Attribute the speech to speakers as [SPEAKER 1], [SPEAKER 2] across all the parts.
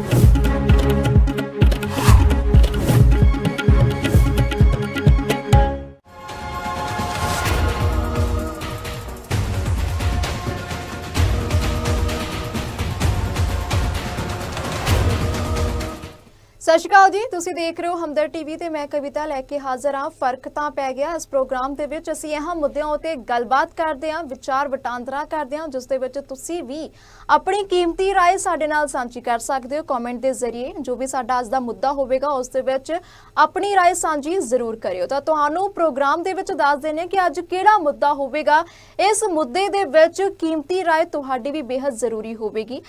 [SPEAKER 1] ਸਤਿ ਸਤਿ ਸ਼੍ਰੀ ਅਕਾਲ ਜੀ, ਤੁਸੀਂ ਦੇਖ ਰਹੇ ਹੋ ਹਮਦਰ ਟੀਵੀ ਤੇ ਮੈਂ ਕਵਿਤਾ ਲੈ ਕੇ ਹਾਜ਼ਰ ਹਾਂ। ਫ਼ਰਕ ਤਾਂ ਪੈ ਗਿਆ ਇਸ ਪ੍ਰੋਗਰਾਮ ਦੇ ਵਿੱਚ। ਅਸੀਂ ਇਹ ਮੁੱਦਿਆਂ ਉਤੇ ਗੱਲਬਾਤ ਕਰਦੇ ਹਾਂ, ਵਿਚਾਰ ਵਟਾਂਦਰਾ ਕਰਦੇ ਹਾਂ, ਜਿਸ ਦੇ ਵਿੱਚ ਤੁਸੀਂ ਵੀ ਆਪਣੀ ਕੀਮਤੀ رائے ਸਾਡੇ ਨਾਲ ਸਾਂਝੀ ਕਰ ਸਕਦੇ ਹੋ ਕਮੈਂਟ ਦੇ ਜ਼ਰੀਏ। ਜੋ ਵੀ ਸਾਡਾ ਅੱਜ ਦਾ ਮੁੱਦਾ ਹੋਵੇਗਾ, ਉਸ ਦੇ ਵਿੱਚ ਆਪਣੀ رائے ਸਾਂਝੀ ਜ਼ਰੂਰ ਕਰਿਓ। ਤਾਂ ਤੁਹਾਨੂੰ ਪ੍ਰੋਗਰਾਮ ਦੇ ਵਿੱਚ ਦੱਸ ਦੇਣੇ ਕਿ ਅੱਜ ਕਿਹੜਾ ਮੁੱਦਾ ਹੋਵੇਗਾ। ਇਸ ਮੁੱਦੇ ਦੇ ਵਿੱਚ ਕੀਮਤੀ رائے ਤੁਹਾਡੀ ਵੀ ਬੇਹੱਦ ਜ਼ਰੂਰੀ ਹੋਵੇਗੀ।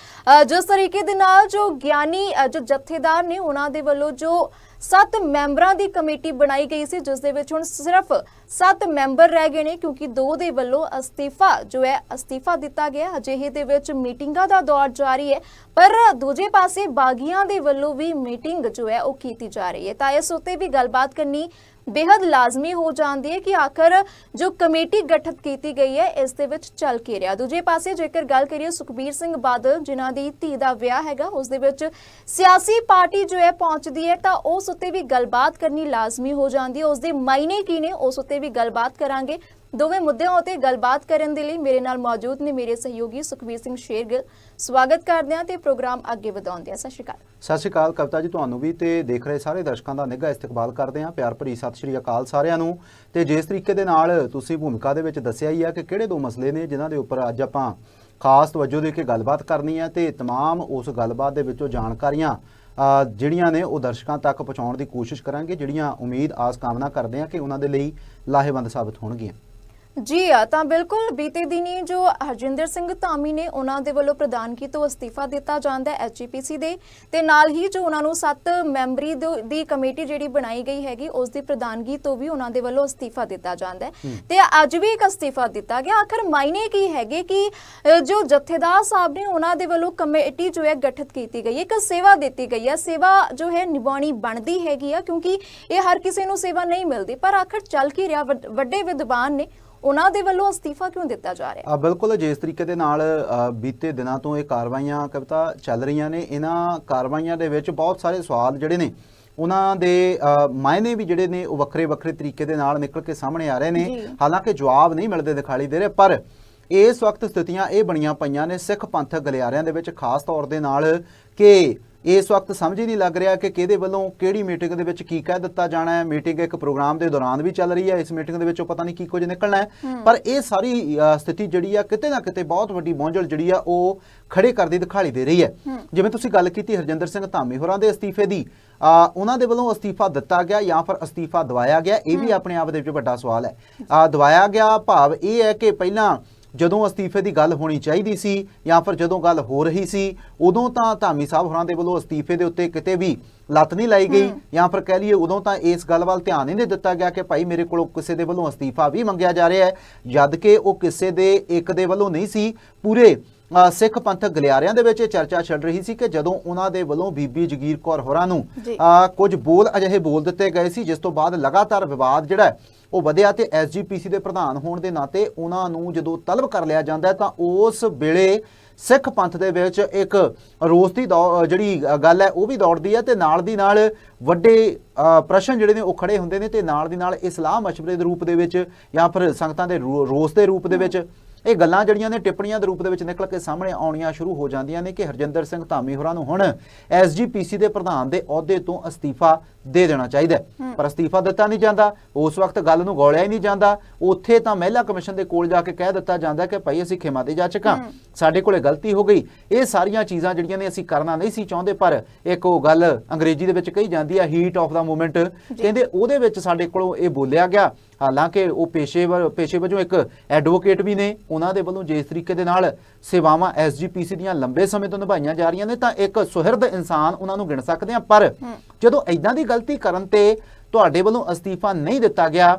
[SPEAKER 1] ਜਿਸ ਤਰੀਕੇ ਦੇ ਨਾਲ ਜੋ ਗਿਆਨੀ ਜੋ ਜਥੇਦਾਰ ਨੇ ਉਹਨਾਂ ਦੇ ਵੱਲੋਂ ਜੋ ਸੱਤ ਮੈਂਬਰਾਂ ਦੀ ਕਮੇਟੀ ਬਣਾਈ ਗਈ ਸੀ, ਜਿਸ ਦੇ ਵਿੱਚ ਹੁਣ ਸਿਰਫ ਸੱਤ ਮੈਂਬਰ ਰਹਿ ਗਏ ਨੇ, ਕਿਉਂਕਿ ਦੋ ਦੇ ਵੱਲੋਂ ਅਸਤੀਫਾ ਜੋ ਹੈ, ਅਸਤੀਫਾ ਦਿੱਤਾ ਗਿਆ। ਅਜਿਹੇ ਦੇ ਵਿੱਚ ਮੀਟਿੰਗਾਂ ਦਾ ਦੌਰ ਜਾਰੀ ਹੈ, ਪਰ ਦੂਜੇ ਪਾਸੇ ਬਾਗੀਆਂ ਦੇ ਵੱਲੋਂ ਵੀ ਮੀਟਿੰਗ ਜੋ ਹੈ, ਉਹ ਕੀਤੀ ਜਾ ਰਹੀ ਹੈ। ਤਾਂ ਇਸ ਉੱਤੇ ਵੀ ਗੱਲਬਾਤ ਕਰਨੀ ਬੇहद ਲਾਜ਼ਮੀ ਹੋ ਜਾਂਦੀ ਹੈ ਕਿ ਆਖਰ ਜੋ ਕਮੇਟੀ ਗਠਿਤ ਕੀਤੀ ਗਈ ਹੈ, ਇਸ ਦੇ ਵਿੱਚ ਚੱਲ ਕੀ ਰਿਹਾ। ਦੂਜੇ ਪਾਸੇ ਜੇਕਰ ਗੱਲ ਕਰੀਏ ਸੁਖਬੀਰ ਸਿੰਘ ਬਾਦਲ, ਜਿਨ੍ਹਾਂ ਦੀ ਧੀ ਦਾ ਵਿਆਹ ਹੈਗਾ, ਉਸ ਦੇ ਵਿੱਚ ਸਿਆਸੀ ਪਾਰਟੀ ਜੋ ਹੈ ਪਹੁੰਚਦੀ ਹੈ, ਤਾਂ ਉਸ ਉੱਤੇ ਵੀ ਗੱਲਬਾਤ ਕਰਨੀ ਲਾਜ਼ਮੀ ਹੋ ਜਾਂਦੀ ਹੈ। ਉਸ ਦੇ ਮਾਇਨੇ ਕੀ ਨੇ, ਉਸ ਉੱਤੇ ਵੀ ਗੱਲਬਾਤ ਕਰਾਂਗੇ। ਦੋਵੇਂ ਮੁੱਦਿਆਂ ਉਤੇ ਗੱਲਬਾਤ ਕਰਨ ਦੇ ਲਈ ਮੇਰੇ ਨਾਲ ਮੌਜੂਦ ਨੇ ਮੇਰੇ ਸਹਿਯੋਗੀ ਸੁਖਬੀਰ ਸਿੰਘ ਸ਼ੇਰਗਿੱਲ ਸਵਾਗਤ ਕਰਦੇ ਹਾਂ ਤੇ ਪ੍ਰੋਗਰਾਮ ਅੱਗੇ ਵਧਾਉਂਦੇ ਹਾਂ ਸਤਿ ਸ਼੍ਰੀ ਅਕਾਲ
[SPEAKER 2] ਸਤਿ ਸ਼੍ਰੀ ਅਕਾਲ ਕਵਿਤਾ ਜੀ ਤੁਹਾਨੂੰ ਵੀ ਤੇ ਦੇਖ ਰਹੇ ਸਾਰੇ ਦਰਸ਼ਕਾਂ ਦਾ ਨਿੱਘਾ ਇਸਤਕਬਾਲ ਕਰਦੇ ਹਾਂ ਪਿਆਰ ਭਰੀ ਸਤਿ ਸ਼੍ਰੀ ਅਕਾਲ ਸਾਰਿਆਂ ਨੂੰ ਤੇ ਜਿਸ ਤਰੀਕੇ ਦੇ ਨਾਲ ਤੁਸੀਂ ਭੂਮਿਕਾ ਦੇ ਵਿੱਚ ਦੱਸਿਆ ਹੀ ਆ ਕਿ ਕਿਹੜੇ ਦੋ ਮਸਲੇ ਨੇ ਜਿਨ੍ਹਾਂ ਦੇ ਉੱਪਰ ਅੱਜ ਆਪਾਂ ਖਾਸ ਤਵੱਜੋ ਦੇ ਕੇ ਗੱਲਬਾਤ ਕਰਨੀ ਹੈ ਤੇ तमाम ਉਸ ਗੱਲਬਾਤ ਦੇ ਵਿੱਚੋਂ ਜਾਣਕਾਰੀਆਂ ਅ, ਜਿਹੜੀਆਂ ਨੇ ਉਹ ਦਰਸ਼ਕਾਂ ਤੱਕ ਪਹੁੰਚਾਉਣ ਦੀ ਕੋਸ਼ਿਸ਼ ਕਰਾਂਗੇ ਜਿਹੜੀਆਂ ਉਮੀਦ ਆਸ ਕਾਮਨਾ ਕਰਦੇ ਹਾਂ ਕਿ ਉਹਨਾਂ ਦੇ ਲਈ ਲਾਹੇਵੰਦ ਸਾਬਤ ਹੋਣਗੀਆਂ
[SPEAKER 1] ਜੀ ਆ ਤਾਂ ਬਿਲਕੁਲ ਬੀਤੇ ਦਿਨੀ ਜੋ ਹਰਜਿੰਦਰ ਸਿੰਘ ਧਾਮੀ ਨੇ ਉਹਨਾਂ ਦੇ ਵੱਲੋਂ ਪ੍ਰਧਾਨਗੀ ਤੋਂ ਅਸਤੀਫਾ ਦਿੱਤਾ ਜਾਂਦਾ ਹੈ ਐਚਜੀਪੀਸੀ ਦੇ ਤੇ ਨਾਲ ਹੀ ਜੋ ਉਹਨਾਂ ਨੂੰ 7 ਮੈਂਬਰੀ ਦੋ- ਕਮੇਟੀ ਜਿਹੜੀ ਬਣਾਈ ਗਈ ਹੈਗੀ ਉਸ ਦੀ ਪ੍ਰਧਾਨਗੀ ਤੋਂ ਵੀ ਉਹਨਾਂ ਦੇ ਵੱਲੋਂ ਅਸਤੀਫਾ ਦਿੱਤਾ ਜਾਂਦਾ ਹੈ। ਤੇ ਅੱਜ ਵੀ ਇੱਕ ਅਸਤੀਫਾ ਦਿੱਤਾ ਗਿਆ। ਆਖਰ ਮਾਇਨੇ ਕੀ ਹੈਗੇ ਕਿ ਜੋ ਜਥੇਦਾਰ ਸਾਹਿਬ ਨੇ ਉਹਨਾਂ ਦੇ ਵੱਲੋਂ ਕਮੇਟੀ ਜੋ ਹੈ ਗਠਿਤ ਕੀਤੀ ਗਈ ਹੈ ਇੱਕ ਸੇਵਾ ਦਿੱਤੀ ਗਈ ਹੈ। ਸੇਵਾ ਜੋ ਹੈ ਨਿਭਾਉਣੀ ਬਣਦੀ ਹੈਗੀ ਆ ਕਿਉਂਕਿ ਇਹ ਹਰ ਕਿਸੇ ਨੂੰ ਸੇਵਾ ਨਹੀਂ ਮਿਲਦੀ ਪਰ ਆਖਰ ਚੱਲ ਕੀ ਰਿਹਾ? ਵੱਡੇ ਵਿਦਵਾਨ ਨੇ ਉਹਨਾਂ ਦੇ ਵੱਲੋਂ ਅਸਤੀਫਾ ਕਿਉਂ ਦਿੱਤਾ ਜਾ ਰਿਹਾ
[SPEAKER 2] ਆ ਬਿਲਕੁਲ ਜਿਸ ਤਰੀਕੇ ਦੇ ਨਾਲ ਬੀਤੇ ਦਿਨਾਂ ਤੋਂ ਇਹ ਕਾਰਵਾਈਆਂ ਕਵਿਤਾ ਚੱਲ ਰਹੀਆਂ ਨੇ ਇਹਨਾਂ ਕਾਰਵਾਈਆਂ ਦੇ ਵਿੱਚ ਬਹੁਤ ਸਾਰੇ ਸਵਾਲ ਜਿਹੜੇ ਨੇ ਉਹਨਾਂ ਦੇ ਮਾਇਨੇ ਵੀ ਜਿਹੜੇ ਨੇ ਉਹ ਵੱਖਰੇ ਵੱਖਰੇ ਤਰੀਕੇ ਦੇ ਨਾਲ ਨਿਕਲ ਕੇ ਸਾਹਮਣੇ ਆ ਰਹੇ ਨੇ। ਹਾਲਾਂਕਿ ਜਵਾਬ ਨਹੀਂ ਮਿਲਦੇ ਦਿਖਾਈ ਦੇ ਰਹੇ ਪਰ ਇਸ ਵਕਤ ਸਥਿਤੀਆਂ ਇਹ ਬਣੀਆਂ ਪਈਆਂ ਨੇ ਸਿੱਖ ਪੰਥਕ ਗਲਿਆਰਿਆਂ ਦੇ ਵਿੱਚ ਖਾਸ ਤੌਰ ਦੇ ਨਾਲ ਕਿ ਇਸ ਵਕਤ ਸਮਝ ਹੀ ਨਹੀਂ ਲੱਗ ਰਿਹਾ ਕਿ ਕਿਹਦੇ ਵੱਲੋਂ ਕਿਹੜੀ ਮੀਟਿੰਗ ਦੇ ਵਿੱਚ ਕੀ ਕਹਿ ਦਿੱਤਾ ਜਾਣਾ ਹੈ। ਮੀਟਿੰਗ ਇੱਕ ਪ੍ਰੋਗਰਾਮ ਦੇ ਦੌਰਾਨ ਵੀ ਚੱਲ ਰਹੀ ਹੈ। ਇਸ ਮੀਟਿੰਗ ਦੇ ਵਿੱਚੋਂ ਪਤਾ ਨਹੀਂ ਕੀ ਕੁਝ ਨਿਕਲਣਾ ਹੈ। ਪਰ ਇਹ ਸਾਰੀ ਸਥਿਤੀ ਜਿਹੜੀ ਆ ਕਿਤੇ ਨਾ ਕਿਤੇ ਬਹੁਤ ਵੱਡੀ ਮੌਂਜਲ ਜਿਹੜੀ ਆ ਉਹ ਖੜੇ ਕਰਦੀ ਦਿਖਾਈ ਦੇ ਰਹੀ ਹੈ। ਜਿਵੇਂ ਤੁਸੀਂ ਗੱਲ ਕੀਤੀ ਹਰਜਿੰਦਰ ਸਿੰਘ ਧਾਮੀ ਹੋਰਾਂ ਦੇ ਅਸਤੀਫੇ ਦੀ ਉਹਨਾਂ ਦੇ ਵੱਲੋਂ ਅਸਤੀਫਾ ਦਿੱਤਾ ਗਿਆ ਜਾਂ ਫਿਰ ਅਸਤੀਫਾ ਦਵਾਇਆ ਗਿਆ ਇਹ ਵੀ ਆਪਣੇ ਆਪ ਦੇ ਵਿੱਚ ਵੱਡਾ ਸਵਾਲ ਹੈ। ਦਵਾਇਆ ਗਿਆ ਭਾਵ ਇਹ ਹੈ ਕਿ ਪਹਿਲਾਂ ਜਦੋਂ ਅਸਤੀਫੇ ਦੀ ਗੱਲ ਹੋਣੀ ਚਾਹੀਦੀ ਸੀ ਜਾਂ ਫਿਰ ਜਦੋਂ ਗੱਲ ਹੋ ਰਹੀ ਸੀ ਉਦੋਂ ਤਾਂ ਧਾਮੀ ਸਾਹਿਬ ਹੋਰਾਂ ਦੇ ਵੱਲੋਂ ਅਸਤੀਫੇ ਦੇ ਉੱਤੇ ਕਿਤੇ ਵੀ ਲੱਤ ਨਹੀਂ ਲਾਈ ਗਈ ਜਾਂ ਫਿਰ ਕਹਿ ਲਈਏ ਉਦੋਂ ਤਾਂ ਇਸ ਗੱਲ ਵੱਲ ਧਿਆਨ ਹੀ ਨਹੀਂ ਦਿੱਤਾ ਗਿਆ ਕਿ ਭਾਈ ਮੇਰੇ ਕੋਲੋਂ ਕਿਸੇ ਦੇ ਵੱਲੋਂ ਅਸਤੀਫਾ ਵੀ ਮੰਗਿਆ ਜਾ ਰਿਹਾ ਹੈ ਜਦ ਕਿ ਉਹ ਕਿਸੇ ਦੇ ਇੱਕ ਦੇ ਵੱਲੋਂ ਨਹੀਂ ਸੀ ਪੂਰੇ ਸਿੱਖ ਪੰਥਕ ਗਲਿਆਰਿਆਂ ਦੇ ਵਿੱਚ ਇਹ ਚਰਚਾ ਚੱਲ ਰਹੀ ਸੀ ਕਿ ਜਦੋਂ ਉਹਨਾਂ ਦੇ ਵੱਲੋਂ ਬੀਬੀ ਜਗੀਰ ਕੌਰ ਹੋਰਾਂ ਨੂੰ ਕੁਝ ਬੋਲ ਅਜਿਹੇ ਬੋਲ ਦਿੱਤੇ ਗਏ ਸੀ ਜਿਸ ਤੋਂ ਬਾਅਦ ਲਗਾਤਾਰ ਵਿਵਾਦ ਜਿਹੜਾ ਉਹ ਵਧਿਆ ਤੇ ਐਸਜੀਪੀਸੀ ਦੇ ਪ੍ਰਧਾਨ ਹੋਣ ਦੇ ਨਾਤੇ ਉਹਨਾਂ ਨੂੰ ਜਦੋਂ ਤਲਬ ਕਰ ਲਿਆ ਜਾਂਦਾ ਤਾਂ ਉਸ ਵੇਲੇ ਸਿੱਖ ਪੰਥ ਦੇ ਵਿੱਚ ਇੱਕ ਰੋਸ ਦੀ ਦੌ- ਜਿਹੜੀ ਗੱਲ ਹੈ ਉਹ ਵੀ ਦੌੜਦੀ ਹੈ ਤੇ ਨਾਲ ਦੀ ਨਾਲ ਵੱਡੇ ਪ੍ਰਸ਼ਨ ਜਿਹੜੇ ਨੇ ਉਹ ਖੜੇ ਹੁੰਦੇ ਨੇ ਤੇ ਨਾਲ ਦੀ ਨਾਲ ਇਸਲਾਹ ਮਸ਼ਵਰੇ ਦੇ ਰੂਪ ਦੇ ਵਿੱਚ ਜਾਂ ਫਿਰ ਸੰਗਤਾਂ ਦੇ ਰੋ- ਰੋਸ ਦੇ ਰੂਪ ਦੇ ਵਿੱਚ ਇਹ ਗੱਲਾਂ ਜਿਹੜੀਆਂ ਨੇ ਟਿੱਪਣੀਆਂ ਦੇ ਰੂਪ ਦੇ ਵਿੱਚ ਨਿਕਲ ਕੇ ਸਾਹਮਣੇ ਆਉਣੀਆਂ ਸ਼ੁਰੂ ਹੋ ਜਾਂਦੀਆਂ ਨੇ ਕਿ ਹਰਜਿੰਦਰ ਸਿੰਘ ਧਾਮੀ ਹੋਰਾਂ ਨੂੰ ਹੁਣ ਐਸਜੀਪੀਸੀ ਦੇ ਪ੍ਰਧਾਨ ਦੇ ਅਹੁਦੇ ਤੋਂ ਅਸਤੀਫਾ ਦੇ ਦੇਣਾ ਚਾਹੀਦਾ। ਪਰ ਅਸਤੀਫਾ ਦਿੱਤਾ ਨਹੀਂ ਜਾਂਦਾ। ਉਸ ਵਕਤ ਗੱਲ ਨੂੰ ਗੋਲਿਆ ਹੀ ਨਹੀਂ ਜਾਂਦਾ। ਉੱਥੇ ਤਾਂ ਮਹਿਲਾ ਕਮਿਸ਼ਨ ਦੇ ਕੋਲ ਜਾ ਕੇ ਕਹਿ ਦਿੱਤਾ ਜਾਂਦਾ ਕਿ ਭਾਈ ਅਸੀਂ ਖਿਮਾ ਦੇ ਜਾਚਕ ਹਾਂ। ਸਾਡੇ ਕੋਲੇ ਗਲਤੀ ਹੋ ਗਈ। ਇਹ ਸਾਰੀਆਂ ਚੀਜ਼ਾਂ ਜਿਹੜੀਆਂ ਨੇ ਅਸੀਂ ਕਰਨਾ ਨਹੀਂ ਸੀ ਚਾਹੁੰਦੇ ਪਰ ਇੱਕ ਉਹ ਗੱਲ ਅੰਗਰੇਜ਼ੀ ਦੇ ਵਿੱਚ ਕਹੀ ਜਾਂਦੀ ਹੈ ਹੀਟ ਆਫ ਦਾ ਮੂਮੈਂਟ ਕਹਿੰਦੇ ਉਹਦੇ ਵਿੱਚ ਸਾਡੇ ਕੋਲੋਂ ਇਹ ਬੋਲਿਆ ਗਿਆ ਹਾਲਾਂਕਿ ਉਹ ਪੇਸ਼ੇਵਰ ਪੇਸ਼ੇ ਵਜੋਂ ਇੱਕ ਐਡਵੋਕੇਟ ਵੀ ਨੇ ਉਹਨਾਂ ਦੇ ਵੱਲੋਂ ਜਿਸ ਤਰੀਕੇ ਦੇ ਨਾਲ ਸੇਵਾਵਾਂ ਐਸਜੀਪੀਸੀ ਦੀਆਂ ਲੰਬੇ ਸਮੇਂ ਤੋਂ ਨਿਭਾਈਆਂ ਜਾ ਰਹੀਆਂ ਨੇ ਤਾਂ ਇੱਕ ਸੁਹਿਰਦ ਇਨਸਾਨ ਉਹਨਾਂ ਨੂੰ ਗਿਣ ਸਕਦੇ ਆ ਪਰ ਜਦੋਂ ਐਦਾਂ ਦੀ ਗਲਤੀ ਕਰਨ ਤੇ ਤੁਹਾਡੇ ਵੱਲੋਂ ਅਸਤੀਫਾ ਨਹੀਂ ਦਿੱਤਾ ਗਿਆ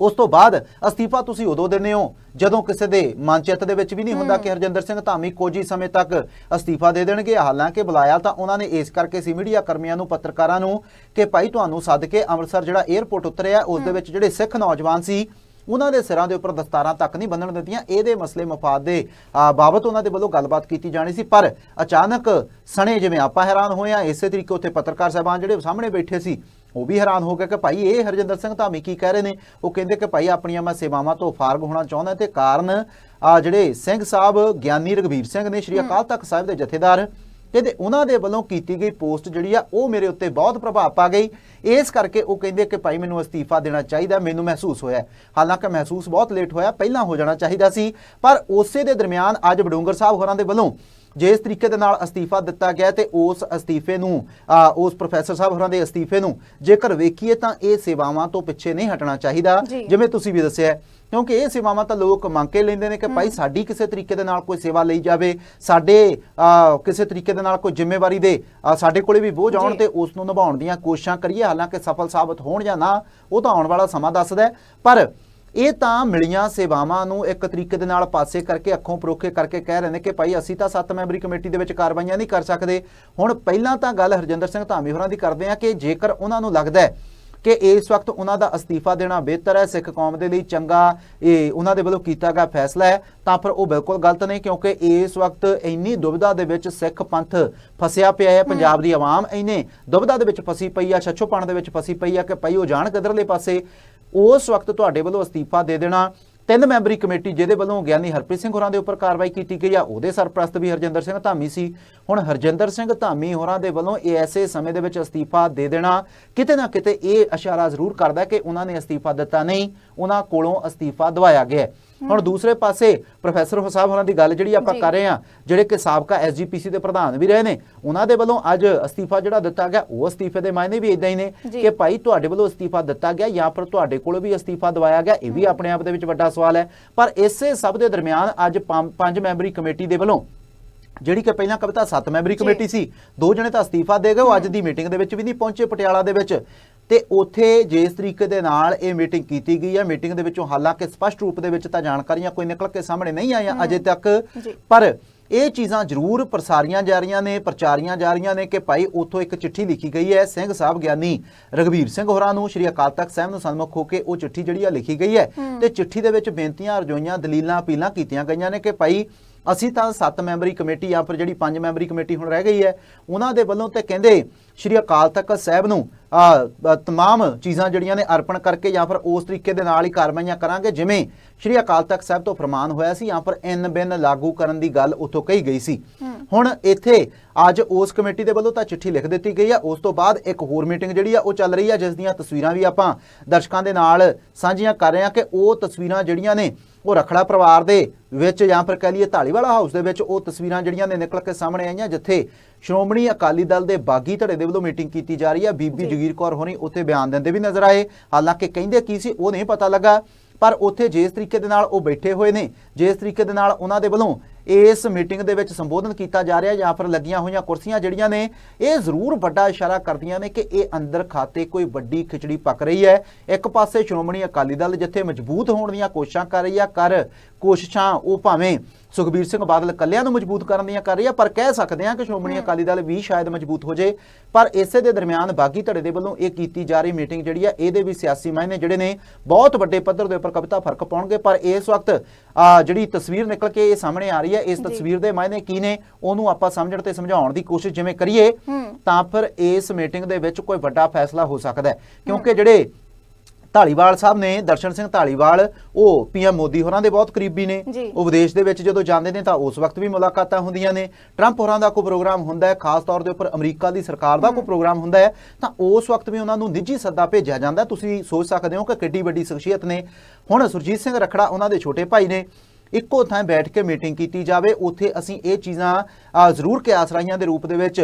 [SPEAKER 2] ਉਸ ਤੋਂ ਬਾਅਦ ਅਸਤੀਫਾ ਤੁਸੀਂ ਉਦੋਂ ਦਿੰਦੇ ਹੋ ਜਦੋਂ ਕਿਸੇ ਦੇ ਮਨਚਿੱਤ ਦੇ ਵਿੱਚ ਵੀ ਨਹੀਂ ਹੁੰਦਾ ਕਿ ਹਰਜਿੰਦਰ ਸਿੰਘ ਧਾਮੀ ਕੁਝ ਹੀ ਸਮੇਂ ਤੱਕ ਅਸਤੀਫਾ ਦੇ ਦੇਣਗੇ। ਹਾਲਾਂਕਿ ਬੁਲਾਇਆ ਤਾਂ ਉਹਨਾਂ ਨੇ ਇਸ ਕਰਕੇ ਸੀ ਮੀਡੀਆ ਕਰਮੀਆਂ ਨੂੰ ਪੱਤਰਕਾਰਾਂ ਨੂੰ ਕਿ ਭਾਈ ਤੁਹਾਨੂੰ ਸੱਦ ਕੇ ਅੰਮ੍ਰਿਤਸਰ ਜਿਹੜਾ 에ਅਰਪੋਰਟ ਉਤਰਿਆ ਉਸ ਦੇ ਵਿੱਚ ਜਿਹੜੇ ਸਿੱਖ ਨੌਜਵਾਨ ਸੀ ਉਹਨਾਂ ਦੇ ਸਿਰਾਂ ਦੇ ਉੱਪਰ ਦਸਤਾਰਾਂ ਤੱਕ ਨਹੀਂ ਬੰਨਣ ਦਿੱਤੀਆਂ। ਇਹਦੇ ਮਸਲੇ ਮਫਾਦ ਦੇ ਬਾਬਤ ਉਹਨਾਂ ਦੇ ਵੱਲੋਂ ਗੱਲਬਾਤ ਕੀਤੀ ਜਾਣੀ ਸੀ। ਪਰ ਅਚਾਨਕ ਸਣੇ ਜਿਵੇਂ ਆਪਾਂ ਹੈਰਾਨ ਹੋਏ ਆ ਇਸੇ ਤਰੀਕੇ ਉੱਥੇ ਪੱਤਰਕਾਰ ਸਾਹਿਬਾਨ ਜਿਹੜੇ ਸਾਹਮਣੇ ਬੈਠੇ ਸੀ ਉਹ ਵੀ ਹੈਰਾਨ ਹੋ ਗਿਆ ਕਿ ਭਾਈ ਇਹ ਹਰਜਿੰਦਰ ਸਿੰਘ ਧਾਮੀ ਕੀ ਕਹਿ ਰਹੇ ਨੇ? ਉਹ ਕਹਿੰਦੇ ਕਿ ਭਾਈ ਆਪਣੀਆਂ ਮੈਂ ਸੇਵਾਵਾਂ ਤੋਂ ਫਾਰਗ ਹੋਣਾ ਚਾਹੁੰਦਾ ਤੇ ਕਾਰਨ ਆ ਜਿਹੜੇ ਸਿੰਘ ਸਾਹਿਬ, ਗਿਆਨੀ ਰਗਵੀਰ ਸਿੰਘ ਨੇ ਸ਼੍ਰੀ ਅਕਾਲ ਤਖਤ ਸਾਹਿਬ ਦੇ ਜਥੇਦਾਰ ਕਹਿੰਦੇ ਉਹਨਾਂ ਦੇ ਵੱਲੋਂ ਕੀਤੀ ਗਈ ਪੋਸਟ ਜਿਹੜੀ ਆ, ਉਹ ਮੇਰੇ ਉੱਤੇ ਬਹੁਤ ਪ੍ਰਭਾਵ ਪਾ ਗਈ। ਇਸ ਕਰਕੇ ਉਹ ਕਹਿੰਦੇ ਕਿ ਭਾਈ ਮੈਨੂੰ ਅਸਤੀਫਾ ਦੇਣਾ ਚਾਹੀਦਾ, ਮੈਨੂੰ ਮਹਿਸੂਸ ਹੋਇਆ। ਹਾਲਾਂਕਿ ਮਹਿਸੂਸ ਬਹੁਤ ਲੇਟ ਹੋਇਆ, ਪਹਿਲਾਂ ਹੋ ਜਾਣਾ ਚਾਹੀਦਾ ਸੀ, ਪਰ ਉਸੇ ਦੇ ਦਰਮਿਆਨ ਅੱਜ ਬਡੂੰਗਰ ਸਾਹਿਬ ਹੋਰਾਂ ਦੇ ਵੱਲੋਂ ਜਿਸ ਤਰੀਕੇ ਦੇ ਨਾਲ ਅਸਤੀਫਾ ਦਿੱਤਾ ਗਿਆ ਤੇ ਉਸ ਅਸਤੀਫੇ ਨੂੰ ਉਸ ਪ੍ਰੋਫੈਸਰ ਸਾਹਿਬ ਹੋਰਾਂ ਦੇ ਅਸਤੀਫੇ ਨੂੰ ਜੇਕਰ ਵੇਖੀਏ ਤਾਂ ਇਹ ਸੇਵਾਵਾਂ ਤੋਂ ਪਿੱਛੇ ਨਹੀਂ ਹਟਣਾ ਚਾਹੀਦਾ। ਜਿਵੇਂ ਤੁਸੀਂ ਵੀ ਦੱਸਿਆ। ਕਿਉਂਕਿ ਇਹ ਸੇਵਾਵਾਂ ਤਾਂ ਲੋਕ ਮੰਗ ਕੇ ਲੈਂਦੇ ਨੇ ਕਿ ਭਾਈ ਸਾਡੀ ਕਿਸੇ ਤਰੀਕੇ ਦੇ ਨਾਲ ਕੋਈ ਸੇਵਾ ਲਈ ਜਾਵੇ ਸਾਡੇ ਕਿਸੇ ਤਰੀਕੇ ਦੇ ਨਾਲ ਕੋਈ ਜ਼ਿੰਮੇਵਾਰੀ ਦੇ ਸਾਡੇ ਕੋਲੇ ਵੀ ਬੋਝ ਆਉਣ। ਤੇ ਉਸ ਨੂੰ ਨਿਭਾਉਣ ਦੀਆਂ ਕੋਸ਼ਿਸ਼ਾਂ ਕਰੀਏ ਹਾਲਾਂਕਿ ਸਫਲ ਸਾਬਤ ਹੋਣ ਜਾਂ ਨਾ ਉਹ ਤਾਂ ਆਉਣ ਵਾਲਾ ਸਮਾਂ ਦੱਸਦਾ। ਪਰ ਇਹ ਤਾਂ ਮਿਲੀਆਂ ਸੇਵਾਵਾਂ ਨੂੰ ਇੱਕ ਤਰੀਕੇ ਦੇ ਨਾਲ ਪਾਸੇ ਕਰਕੇ, ਅੱਖੋਂ ਪਰੋਖੇ ਕਰਕੇ ਕਹਿ ਰਹੇ ਨੇ ਕਿ ਭਾਈ ਅਸੀਂ ਤਾਂ ਸੱਤ ਮੈਂਬਰੀ ਕਮੇਟੀ ਦੇ ਵਿੱਚ ਕਾਰਵਾਈਆਂ ਨਹੀਂ ਕਰ ਸਕਦੇ। ਹੁਣ ਪਹਿਲਾਂ ਤਾਂ ਗੱਲ ਹਰਜਿੰਦਰ ਸਿੰਘ ਧਾਮੀ ਹੋਰਾਂ ਦੀ ਕਰਦੇ ਆ ਕਿ ਜੇਕਰ ਉਹਨਾਂ ਨੂੰ ਲੱਗਦਾ ਹੈ ਕਿ ਇਸ ਵਕਤ ਉਹਨਾਂ ਦਾ ਅਸਤੀਫਾ ਦੇਣਾ ਬਿਹਤਰ ਹੈ, ਸਿੱਖ ਕੌਮ ਦੇ ਲਈ ਚੰਗਾ ਇਹ ਉਹਨਾਂ ਦੇ ਵੱਲੋਂ ਕੀਤਾ ਗਿਆ ਫੈਸਲਾ ਹੈ, ਤਾਂ ਫਿਰ ਉਹ ਬਿਲਕੁਲ ਗਲਤ ਨਹੀਂ ਕਿਉਂਕਿ ਇਸ ਵਕਤ ਇੰਨੀ ਦੁਬਿਧਾ ਦੇ ਵਿੱਚ ਸਿੱਖ ਪੰਥ ਫਸਿਆ ਪਿਆ ਹੈ, ਪੰਜਾਬ ਦੀ ਆਵਾਮ ਇੰਨੇ ਦੁਬਿਧਾ ਦੇ ਵਿੱਚ ਫਸੀ ਪਈ ਆ, ਛੱਛੋਪਣ ਦੇ ਵਿੱਚ ਫਸੀ ਪਈ ਆ ਕਿ ਭਾਈ ਉਹ ਜਾਣ ਕਿਧਰਲੇ ਪਾਸੇ। ਉਸ ਵਕਤ ਤੁਹਾਡੇ ਵੱਲੋਂ ਅਸਤੀਫਾ ਦੇ ਦੇਣਾ, ਤਿੰਨ ਮੈਂਬਰੀ ਕਮੇਟੀ ਜਿਹਦੇ ਵੱਲੋਂ ਗਿਆਨੀ ਹਰਪ੍ਰੀਤ ਸਿੰਘ ਹੋਰਾਂ ਦੇ ਉੱਪਰ ਕਾਰਵਾਈ ਕੀਤੀ ਗਈ ਆ, ਉਹਦੇ ਸਰਪ੍ਰਸਤ ਵੀ ਹਰਜਿੰਦਰ ਸਿੰਘ ਧਾਮੀ ਸੀ ਹੁਣ ਹਰਜਿੰਦਰ ਸਿੰਘ ਧਾਮੀ ਹੋਰਾਂ ਦੇ ਵੱਲੋਂ ਇਹ ਐਸੇ ਸਮੇਂ ਦੇ ਵਿੱਚ ਅਸਤੀਫਾ ਦੇ ਦੇਣਾ ਕਿਤੇ ਨਾ ਕਿਤੇ ਇਹ ਇਸ਼ਾਰਾ ਜ਼ਰੂਰ ਕਰਦਾ ਕਿ ਉਹਨਾਂ ਨੇ ਅਸਤੀਫਾ ਦਿੱਤਾ ਨਹੀਂ ਉਹਨਾਂ ਕੋਲੋਂ ਅਸਤੀਫਾ ਦਵਾਇਆ ਗਿਆ। ਹੁਣ ਦੂਸਰੇ ਪਾਸੇ ਪ੍ਰੋਫੈਸਰ ਸਾਹਿਬ ਹੋਰਾਂ ਦੀ ਗੱਲ ਜਿਹੜੀ ਆਪਾਂ। ਕਰ ਰਹੇ ਹਾਂ ਜਿਹੜੇ ਕਿ ਸਾਬਕਾ ਐਸਜੀਪੀਸੀ ਦੇ ਪ੍ਰਧਾਨ ਵੀ ਰਹੇ ਨੇ ਉਹਨਾਂ ਦੇ ਵੱਲੋਂ ਅੱਜ ਅਸਤੀਫਾ ਜਿਹੜਾ ਦਿੱਤਾ ਗਿਆ ਉਹ ਅਸਤੀਫੇ ਦੇ ਮਾਇਨੇ ਵੀ ਇਦਾਂ ਹੀ ਨੇ। ਕਿ ਭਾਈ ਤੁਹਾਡੇ ਵੱਲੋਂ ਅਸਤੀਫਾ ਦਿੱਤਾ ਗਿਆ ਜਾਂ ਫਿਰ ਤੁਹਾਡੇ ਕੋਲ ਵੀ ਅਸਤੀਫਾ ਦਵਾਇਆ ਗਿਆ ਇਹ ਵੀ ਆਪਣੇ ਆਪ ਦੇ ਵਿੱਚ ਵੱਡਾ ਸਵਾਲ ਹੈ ਪਰ ਇਸੇ ਸਭ ਦੇ ਦਰਮਿਆਨ ਅੱਜ ਪੰਜ ਮੈਂਬਰੀ ਕਮੇਟੀ ਦੇ ਵੱਲੋਂ ਜਿਹੜੀ ਕਿ ਪਹਿਲਾਂ ਕਵਿਤਾ ਸੱਤ ਮੈਂਬਰੀ। ਕਮੇਟੀ ਸੀ ਦੋ ਜਣੇ ਤਾਂ ਅਸਤੀਫਾ ਦੇ ਗਏ ਉਹ ਅੱਜ ਦੀ ਮੀਟਿੰਗ ਦੇ ਵਿੱਚ ਵੀ ਨਹੀਂ ਪਹੁੰਚੇ ਪਟਿਆਲਾ ਦੇ ਵਿੱਚ ਤੇ ਉੱਥੇ ਜਿਸ ਤਰੀਕੇ ਦੇ ਨਾਲ ਇਹ ਮੀਟਿੰਗ ਕੀਤੀ ਗਈ ਹੈ ਮੀਟਿੰਗ ਦੇ ਵਿੱਚੋਂ ਹਾਲਾਂਕਿ ਸਪਸ਼ਟ ਰੂਪ ਦੇ ਵਿੱਚ ਤਾਂ ਜਾਣਕਾਰੀਆਂ ਕੋਈ ਨਿਕਲ ਕੇ ਸਾਹਮਣੇ ਨਹੀਂ ਆਈਆਂ ਅਜੇ ਤੱਕ। ਪਰ ਇਹ ਚੀਜ਼ਾਂ ਜ਼ਰੂਰ ਪ੍ਰਸਾਰੀਆਂ ਜਾ ਰਹੀਆਂ ਨੇ ਪ੍ਰਚਾਰੀਆਂ ਜਾ ਰਹੀਆਂ ਨੇ ਕਿ ਭਾਈ ਉੱਥੋਂ ਇੱਕ ਚਿੱਠੀ ਲਿਖੀ ਗਈ ਹੈ ਸਿੰਘ ਸਾਹਿਬ ਗਿਆਨੀ ਰਗਵੀਰ ਸਿੰਘ ਹੋਰਾਂ ਨੂੰ ਸ਼੍ਰੀ ਅਕਾਲ ਤਖਤ ਸਾਹਿਬ ਨੂੰ ਸਨਮੁਖ ਹੋ ਕੇ ਉਹ ਚਿੱਠੀ ਜਿਹੜੀ ਆ ਲਿਖੀ ਗਈ ਹੈ ਤੇ ਚਿੱਠੀ ਦੇ ਵਿੱਚ ਬੇਨਤੀਆਂ ਰਜੋਈਆਂ ਦਲੀਲਾਂ ਅਪੀਲਾਂ ਕੀਤੀਆਂ ਗਈਆਂ ਨੇ ਕਿ ਭਾਈ ਅਸੀਂ ਤਾਂ ਸੱਤ ਮੈਂਬਰੀ ਕਮੇਟੀ ਜਾਂ ਫਿਰ ਜਿਹੜੀ ਪੰਜ ਮੈਂਬਰੀ ਕਮੇਟੀ ਹੁਣ ਰਹਿ ਗਈ ਹੈ ਉਹਨਾਂ ਦੇ ਵੱਲੋਂ ਤੇ ਕਹਿੰਦੇ ਸ਼੍ਰੀ ਅਕਾਲ ਤਖਤ ਸਾਹਿਬ ਨੂੰ ਆ ਆ, ਤਮਾਮ ਚੀਜ਼ਾਂ ਜਿਹੜੀਆਂ ਨੇ ਅਰਪਣ ਕਰਕੇ ਜਾਂ ਫਿਰ ਉਸ ਤਰੀਕੇ ਦੇ ਨਾਲ ਹੀ ਕਾਰਵਾਈਆਂ ਕਰਾਂਗੇ ਜਿਵੇਂ ਸ਼੍ਰੀ ਅਕਾਲ ਤਖਤ ਸਾਹਿਬ ਤੋਂ ਫਰਮਾਨ ਹੋਇਆ ਸੀ ਜਾਂ ਫਿਰ ਐਨ ਬਿਨ ਲਾਗੂ ਕਰਨ ਦੀ ਗੱਲ ਉੱਥੋਂ ਕਹੀ ਗਈ ਸੀ। ਹੁਣ ਇੱਥੇ ਅੱਜ ਉਸ ਕਮੇਟੀ ਦੇ ਵੱਲੋਂ ਤਾਂ ਚਿੱਠੀ ਲਿਖ ਦਿੱਤੀ ਗਈ ਆ ਉਸ ਤੋਂ ਬਾਅਦ ਇੱਕ ਹੋਰ ਮੀਟਿੰਗ ਜਿਹੜੀ ਆ ਉਹ ਚੱਲ ਰਹੀ ਆ ਜਿਸ ਦੀਆਂ ਤਸਵੀਰਾਂ ਵੀ ਆਪਾਂ ਦਰਸ਼ਕਾਂ ਦੇ ਨਾਲ ਸਾਂਝੀਆਂ ਕਰ ਰਹੇ ਹਾਂ ਕਿ ਉਹ ਤਸਵੀਰਾਂ ਜਿਹੜੀਆਂ ਨੇ ਉਹ ਰਖੜਾ ਪਰਿਵਾਰ ਦੇ ਵਿੱਚ ਜਾਂ ਫਿਰ ਕਹਿ ਲਈਏ ਢਾਲੀਵਾਲਾ ਹਾਊਸ ਦੇ ਵਿੱਚ ਉਹ ਤਸਵੀਰਾਂ ਜਿਹੜੀਆਂ ਨੇ ਨਿਕਲ ਕੇ ਸਾਹਮਣੇ ਆਈਆਂ ਜਿੱਥੇ ਸ਼੍ਰੋਮਣੀ ਅਕਾਲੀ ਦਲ ਦੇ ਬਾਗੀ ਧੜੇ ਦੇ ਵੱਲੋਂ ਮੀਟਿੰਗ ਕੀਤੀ ਜਾ ਰਹੀ ਹੈ ਬੀਬੀ। ਜਗੀਰ ਕੌਰ ਹੋਣੀ ਉੱਥੇ ਬਿਆਨ ਦਿੰਦੇ ਵੀ ਨਜ਼ਰ ਆਏ ਹਾਲਾਂਕਿ ਕਹਿੰਦੇ ਕੀ ਸੀ ਉਹ ਨਹੀਂ ਪਤਾ ਲੱਗਾ ਪਰ ਉੱਥੇ ਜਿਸ ਤਰੀਕੇ ਦੇ ਨਾਲ ਉਹ ਬੈਠੇ ਹੋਏ ਨੇ ਜਿਸ ਤਰੀਕੇ ਦੇ ਨਾਲ ਉਹਨਾਂ ਦੇ ਵੱਲੋਂ ਇਸ ਮੀਟਿੰਗ ਦੇ ਵਿੱਚ ਸੰਬੋਧਨ ਕੀਤਾ ਜਾ ਰਿਹਾ ਜਾਂ ਫਿਰ ਲੱਗੀਆਂ ਹੋਈਆਂ ਕੁਰਸੀਆਂ ਜਿਹੜੀਆਂ ਨੇ, ਇਹ ਜ਼ਰੂਰ ਵੱਡਾ ਇਸ਼ਾਰਾ ਕਰਦੀਆਂ ਨੇ ਕਿ ਇਹ ਅੰਦਰ ਖਾਤੇ ਕੋਈ ਵੱਡੀ ਖਿਚੜੀ ਪੱਕ ਰਹੀ ਹੈ। ਇੱਕ ਪਾਸੇ ਸ਼੍ਰੋਮਣੀ ਅਕਾਲੀ ਦਲ ਜਿੱਥੇ ਮਜ਼ਬੂਤ ਹੋਣ ਦੀਆਂ ਕੋਸ਼ਿਸ਼ਾਂ ਕਰ ਰਹੀ ਆ ਕਰ ਕੋਸ਼ਿਸ਼ਾਂ ਉਹ ਭਾਵੇਂ ਸੁਖਬੀਰ ਸਿੰਘ ਬਾਦਲ ਕੱਲਿਆਂ ਨੂੰ ਮਜ਼ਬੂਤ ਕਰਨ ਦੀਆਂ ਕਰ ਰਹੀ ਆ ਪਰ ਕਹਿ ਸਕਦੇ ਆ ਕਿ ਸ਼੍ਰੋਮਣੀ ਅਕਾਲੀ ਦਲ ਵੀ ਸ਼ਾਇਦ ਮਜ਼ਬੂਤ ਹੋ ਜੇ। ਪਰ ਇਸੇ ਦੇ ਦਰਮਿਆਨ ਬਾਗੀ ਧੜੇ ਦੇ ਵੱਲੋਂ ਇਹ ਕੀਤੀ ਜਾ ਰਹੀ ਮੀਟਿੰਗ ਜਿਹੜੀ ਆ ਇਹਦੇ ਵੀ ਸਿਆਸੀ ਮਾਇਨੇ ਜਿਹੜੇ ਨੇ ਬਹੁਤ ਵੱਡੇ ਪੱਧਰ ਦੇ ਉੱਪਰ ਕਵਿਤਾ ਫ਼ਰਕ ਪਾਉਣਗੇ। ਪਰ ਇਸ ਵਕਤ ਜਿਹੜੀ ਤਸਵੀਰ ਨਿਕਲ ਕੇ ਇਹ ਸਾਹਮਣੇ ਆ ਰਹੀ ਹੈ ਇਸ। ਤਸਵੀਰ ਦੇ ਮਾਇਨੇ ਕੀ ਨੇ ਉਹਨੂੰ ਆਪਾਂ ਸਮਝਣ ਤੇ ਸਮਝਾਉਣ ਦੀ ਕੋਸ਼ਿਸ਼ ਜਿਵੇਂ ਕਰੀਏ। ਤਾਂ ਫਿਰ ਇਸ ਮੀਟਿੰਗ ਦੇ ਵਿੱਚ ਕੋਈ ਵੱਡਾ ਫੈਸਲਾ ਹੋ ਸਕਦਾ ਹੈ। ਕਿਉਂਕਿ ਜਿਹੜੇ ਢਾਲੀਵਾਲ ਸਾਹਿਬ ਨੇ ਦਰਸ਼ਨ ਸਿੰਘ ਢਾਲੀਵਾਲ ਉਹ ਪੀਐਮ ਮੋਦੀ ਹੋਰਾਂ ਦੇ ਬਹੁਤ ਕਰੀਬੀ ਨੇ। ਉਹ ਵਿਦੇਸ਼ ਦੇ ਵਿੱਚ ਜਦੋਂ ਜਾਂਦੇ ਨੇ ਤਾਂ ਉਸ ਵਕਤ ਵੀ ਮੁਲਾਕਾਤਾਂ ਹੁੰਦੀਆਂ ਨੇ। ਟਰੰਪ ਹੋਰਾਂ ਦਾ ਕੋਈ ਪ੍ਰੋਗਰਾਮ ਹੁੰਦਾ ਹੈ ਖਾਸ ਤੌਰ ਦੇ ਉੱਪਰ ਅਮਰੀਕਾ ਦੀ ਸਰਕਾਰ ਦਾ ਕੋਈ ਪ੍ਰੋਗਰਾਮ ਹੁੰਦਾ ਹੈ ਤਾਂ ਉਸ ਵਕਤ ਵੀ ਉਹਨਾਂ ਨੂੰ ਨਿੱਜੀ ਸੱਦਾ ਭੇਜਿਆ ਜਾਂਦਾ। ਤੁਸੀਂ ਸੋਚ ਸਕਦੇ ਹੋ ਕਿ ਕਿੱਡੀ ਵੱਡੀ ਸ਼ਖਸੀਅਤ ਨੇ। ਹੁਣ ਸੁਰਜੀਤ ਸਿੰਘ ਰਖੜਾ ਉਹਨਾਂ ਦੇ ਛੋਟੇ ਭਾਈ ਨੇ। ਇੱਕੋ ਥਾਂ ਬੈਠ ਕੇ ਮੀਟਿੰਗ ਕੀਤੀ ਜਾਵੇ, ਉੱਥੇ ਅਸੀਂ ਇਹ ਚੀਜ਼ਾਂ ਜ਼ਰੂਰ ਕਿਆਸਰਾਈਆਂ ਦੇ ਰੂਪ ਦੇ ਵਿੱਚ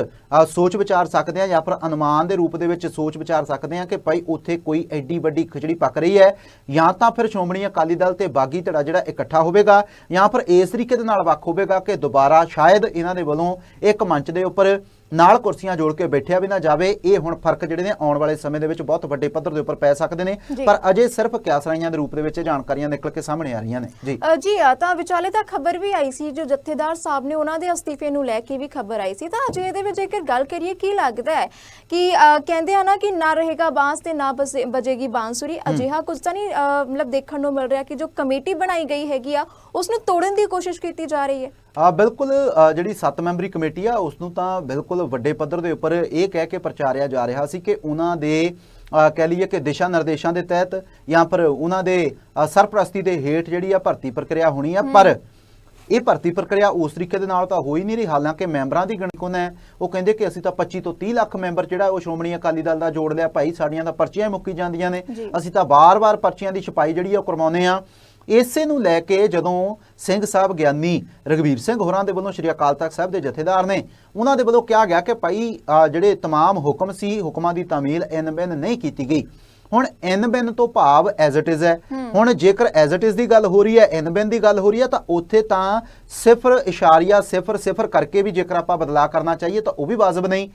[SPEAKER 2] ਸੋਚ ਵਿਚਾਰ ਸਕਦੇ ਹਾਂ ਜਾਂ ਫਿਰ ਅਨੁਮਾਨ ਦੇ ਰੂਪ ਦੇ ਵਿੱਚ ਸੋਚ ਵਿਚਾਰ ਸਕਦੇ ਹਾਂ ਕਿ ਭਾਈ ਉੱਥੇ ਕੋਈ ਐਡੀ ਵੱਡੀ ਖਿਚੜੀ ਪੱਕ ਰਹੀ ਹੈ, ਜਾਂ ਤਾਂ ਫਿਰ ਸ਼੍ਰੋਮਣੀ ਅਕਾਲੀ ਦਲ ਤੇ ਬਾਗੀ ਧੜਾ ਜਿਹੜਾ ਇਕੱਠਾ ਹੋਵੇਗਾ, ਜਾਂ ਫਿਰ ਇਸ ਤਰੀਕੇ ਦੇ ਨਾਲ ਵੱਖ ਹੋਵੇਗਾ ਕਿ ਦੁਬਾਰਾ ਸ਼ਾਇਦ ਇਹਨਾਂ ਦੇ ਵੱਲੋਂ ਇੱਕ ਮੰਚ ਦੇ ਉੱਪਰ ਨਾਲ ਕੁਰਸੀਆਂ ਜੋੜ ਕੇ ਬੈਠਿਆ ਵੀ ਨਾ ਜਾਵੇ ਇਹ ਹੁਣ ਫ਼ਰਕ ਜਿਹੜੇ ਨੇ ਆਉਣ ਵਾਲੇ ਸਮੇਂ ਦੇ ਵਿੱਚ ਬਹੁਤ ਵੱਡੇ ਪੱਧਰ ਦੇ ਉੱਪਰ ਪੈ ਸਕਦੇ ਨੇ। ਪਰ ਅਜੇ ਸਿਰਫ ਕਿਆਸਰਾਈਆਂ ਦੇ ਰੂਪ ਦੇ ਵਿੱਚ ਜਾਣਕਾਰੀਆਂ ਨਿਕਲ ਕੇ ਸਾਹਮਣੇ ਆ ਰਹੀਆਂ ਨੇ। ਜੀ।
[SPEAKER 1] ਜੀ ਆ ਤਾਂ ਵਿਚਾਲੇ ਤਾਂ ਖਬਰ ਵੀ ਆਈ ਸੀ ਜੋ ਜਥੇਦਾਰ ਸਾਹਿਬ ਨੇ ਉਹਨਾਂ ਦੇ ਅਸਤੀਫੇ ਨੂੰ ਲੈ ਕੇ ਵੀ ਖਬਰ ਆਈ ਸੀ। ਤਾਂ ਅਜੇ ਇਹਦੇ ਵਿੱਚ ਜੇਕਰ ਗੱਲ ਕਰੀਏ ਕੀ ਲੱਗਦਾ ਹੈ ਕਿ ਕਹਿੰਦੇ ਆ ਨਾ ਕਿ ਨਾ ਰਹੇਗਾ ਬਾਂਸ ਤੇ ਨਾ ਬਜੇਗੀ ਬਾਂਸੁਰੀ ਅਜਿਹਾ ਕੁਝ ਤਾਂ ਨਹੀਂ ਮਤਲਬ ਦੇਖਣ ਨੂੰ ਮਿਲ ਰਿਹਾ ਕਿ ਜੋ ਕਮੇਟੀ ਬਣਾਈ ਗਈ ਹੈਗੀ ਆ ਉਸ ਨੂੰ ਤੋੜਨ ਦੀ ਕੋਸ਼ਿਸ਼ ਕੀਤੀ ਜਾ ਰਹੀ ਹੈ।
[SPEAKER 2] ਆ ਬਿਲਕੁਲ ਜਿਹੜੀ 7 ਮੈਂਬਰੀ ਕਮੇਟੀ ਆ ਉਸ ਨੂੰ ਤਾਂ ਬਿਲਕੁਲ ਵੱਡੇ ਪੱਧਰ ਦੇ ਉੱਪਰ ਇਹ ਕਹਿ ਕੇ ਪ੍ਰਚਾਰਿਆ ਜਾ ਰਿਹਾ ਸੀ ਕਿ ਉਹਨਾਂ ਦੇ ਕਹਿ ਲਈਏ ਕਿ ਦਿਸ਼ਾ ਨਿਰਦੇਸ਼ਾਂ ਦੇ ਤਹਿਤ ਜਾਂ ਪਰ ਉਹਨਾਂ ਦੇ ਸਰਪ੍ਰਸਤੀ ਦੇ ਹੇਠ ਜਿਹੜੀ ਆ ਭਰਤੀ ਪ੍ਰਕਿਰਿਆ ਹੋਣੀ ਆ ਪਰ ਇਹ ਭਰਤੀ ਪ੍ਰਕਿਰਿਆ ਉਸ ਤਰੀਕੇ ਦੇ ਨਾਲ ਤਾਂ ਹੋ ਹੀ ਨਹੀਂ ਰਹੀ ਹਾਲਾਂਕਿ ਮੈਂਬਰਾਂ ਦੀ ਗਿਣਤੀ ਕੋਨ ਹੈ। ਉਹ ਕਹਿੰਦੇ ਕਿ ਅਸੀਂ ਤਾਂ 25 ਤੋਂ 30 ਲੱਖ ਮੈਂਬਰ ਜਿਹੜਾ ਉਹ ਸ਼੍ਰੋਮਣੀ ਅਕਾਲੀ ਦਲ ਦਾ ਜੋੜ ਲਿਆ ਭਾਈ ਸਾਡੀਆਂ ਤਾਂ ਪਰਚੀਆਂ ਮੁੱਕੀ ਜਾਂਦੀਆਂ ਨੇ। ਅਸੀਂ ਤਾਂ ਬਾਰ-ਬਾਰ ਪਰਚੀਆਂ ਦੀ ਛਪਾਈ ਜਿਹੜੀ ਆ ਉਹ ਕਰਵਾਉਂਦੇ ਆ ਇਸੇ ਨੂੰ ਲੈ ਕੇ ਜਦੋਂ ਸਿੰਘ ਸਾਹਿਬ ਗਿਆਨੀ ਰਗਵੀਰ ਸਿੰਘ ਹੋਰਾਂ ਦੇ ਵੱਲੋਂ ਸ਼੍ਰੀ ਅਕਾਲ ਤਖਤ ਸਾਹਿਬ ਦੇ ਜਥੇਦਾਰ ਨੇ ਉਹਨਾਂ ਦੇ ਵੱਲੋਂ ਕਿਹਾ ਗਿਆ ਕਿ ਭਾਈ ਅਹ ਜਿਹੜੇ तमाम ਹੁਕਮ ਸੀ ਹੁਕਮਾਂ ਦੀ ਤਾਮੀਲ ਐਨ ਬਿਨ ਨਹੀਂ ਕੀਤੀ ਗਈ ਹੁਣ ਐਨ ਬਿਨ ਤੋਂ ਭਾਵ ਐਜ਼ ਇਟ ਇਜ਼ ਹੈ ਹੁਣ ਜੇਕਰ ਐਜ਼ ਇਟ ਇਜ਼ ਦੀ ਗੱਲ ਹੋ ਰਹੀ ਹੈ ਐਨ ਬਿਨ ਦੀ ਗੱਲ ਹੋ ਰਹੀ ਹੈ ਤਾਂ ਉੱਥੇ ਤਾਂ ਸਿਫਰ ਇਸ਼ਾਰੀਆ ਸਿਫਰ ਸਿਫਰ ਕਰਕੇ ਵੀ ਜੇਕਰ ਆਪਾਂ ਬਦਲਾਅ ਕਰਨਾ ਚਾਹੀਏ ਤਾਂ ਉਹ ਵੀ ਵਾਜਬ ਨਹੀਂ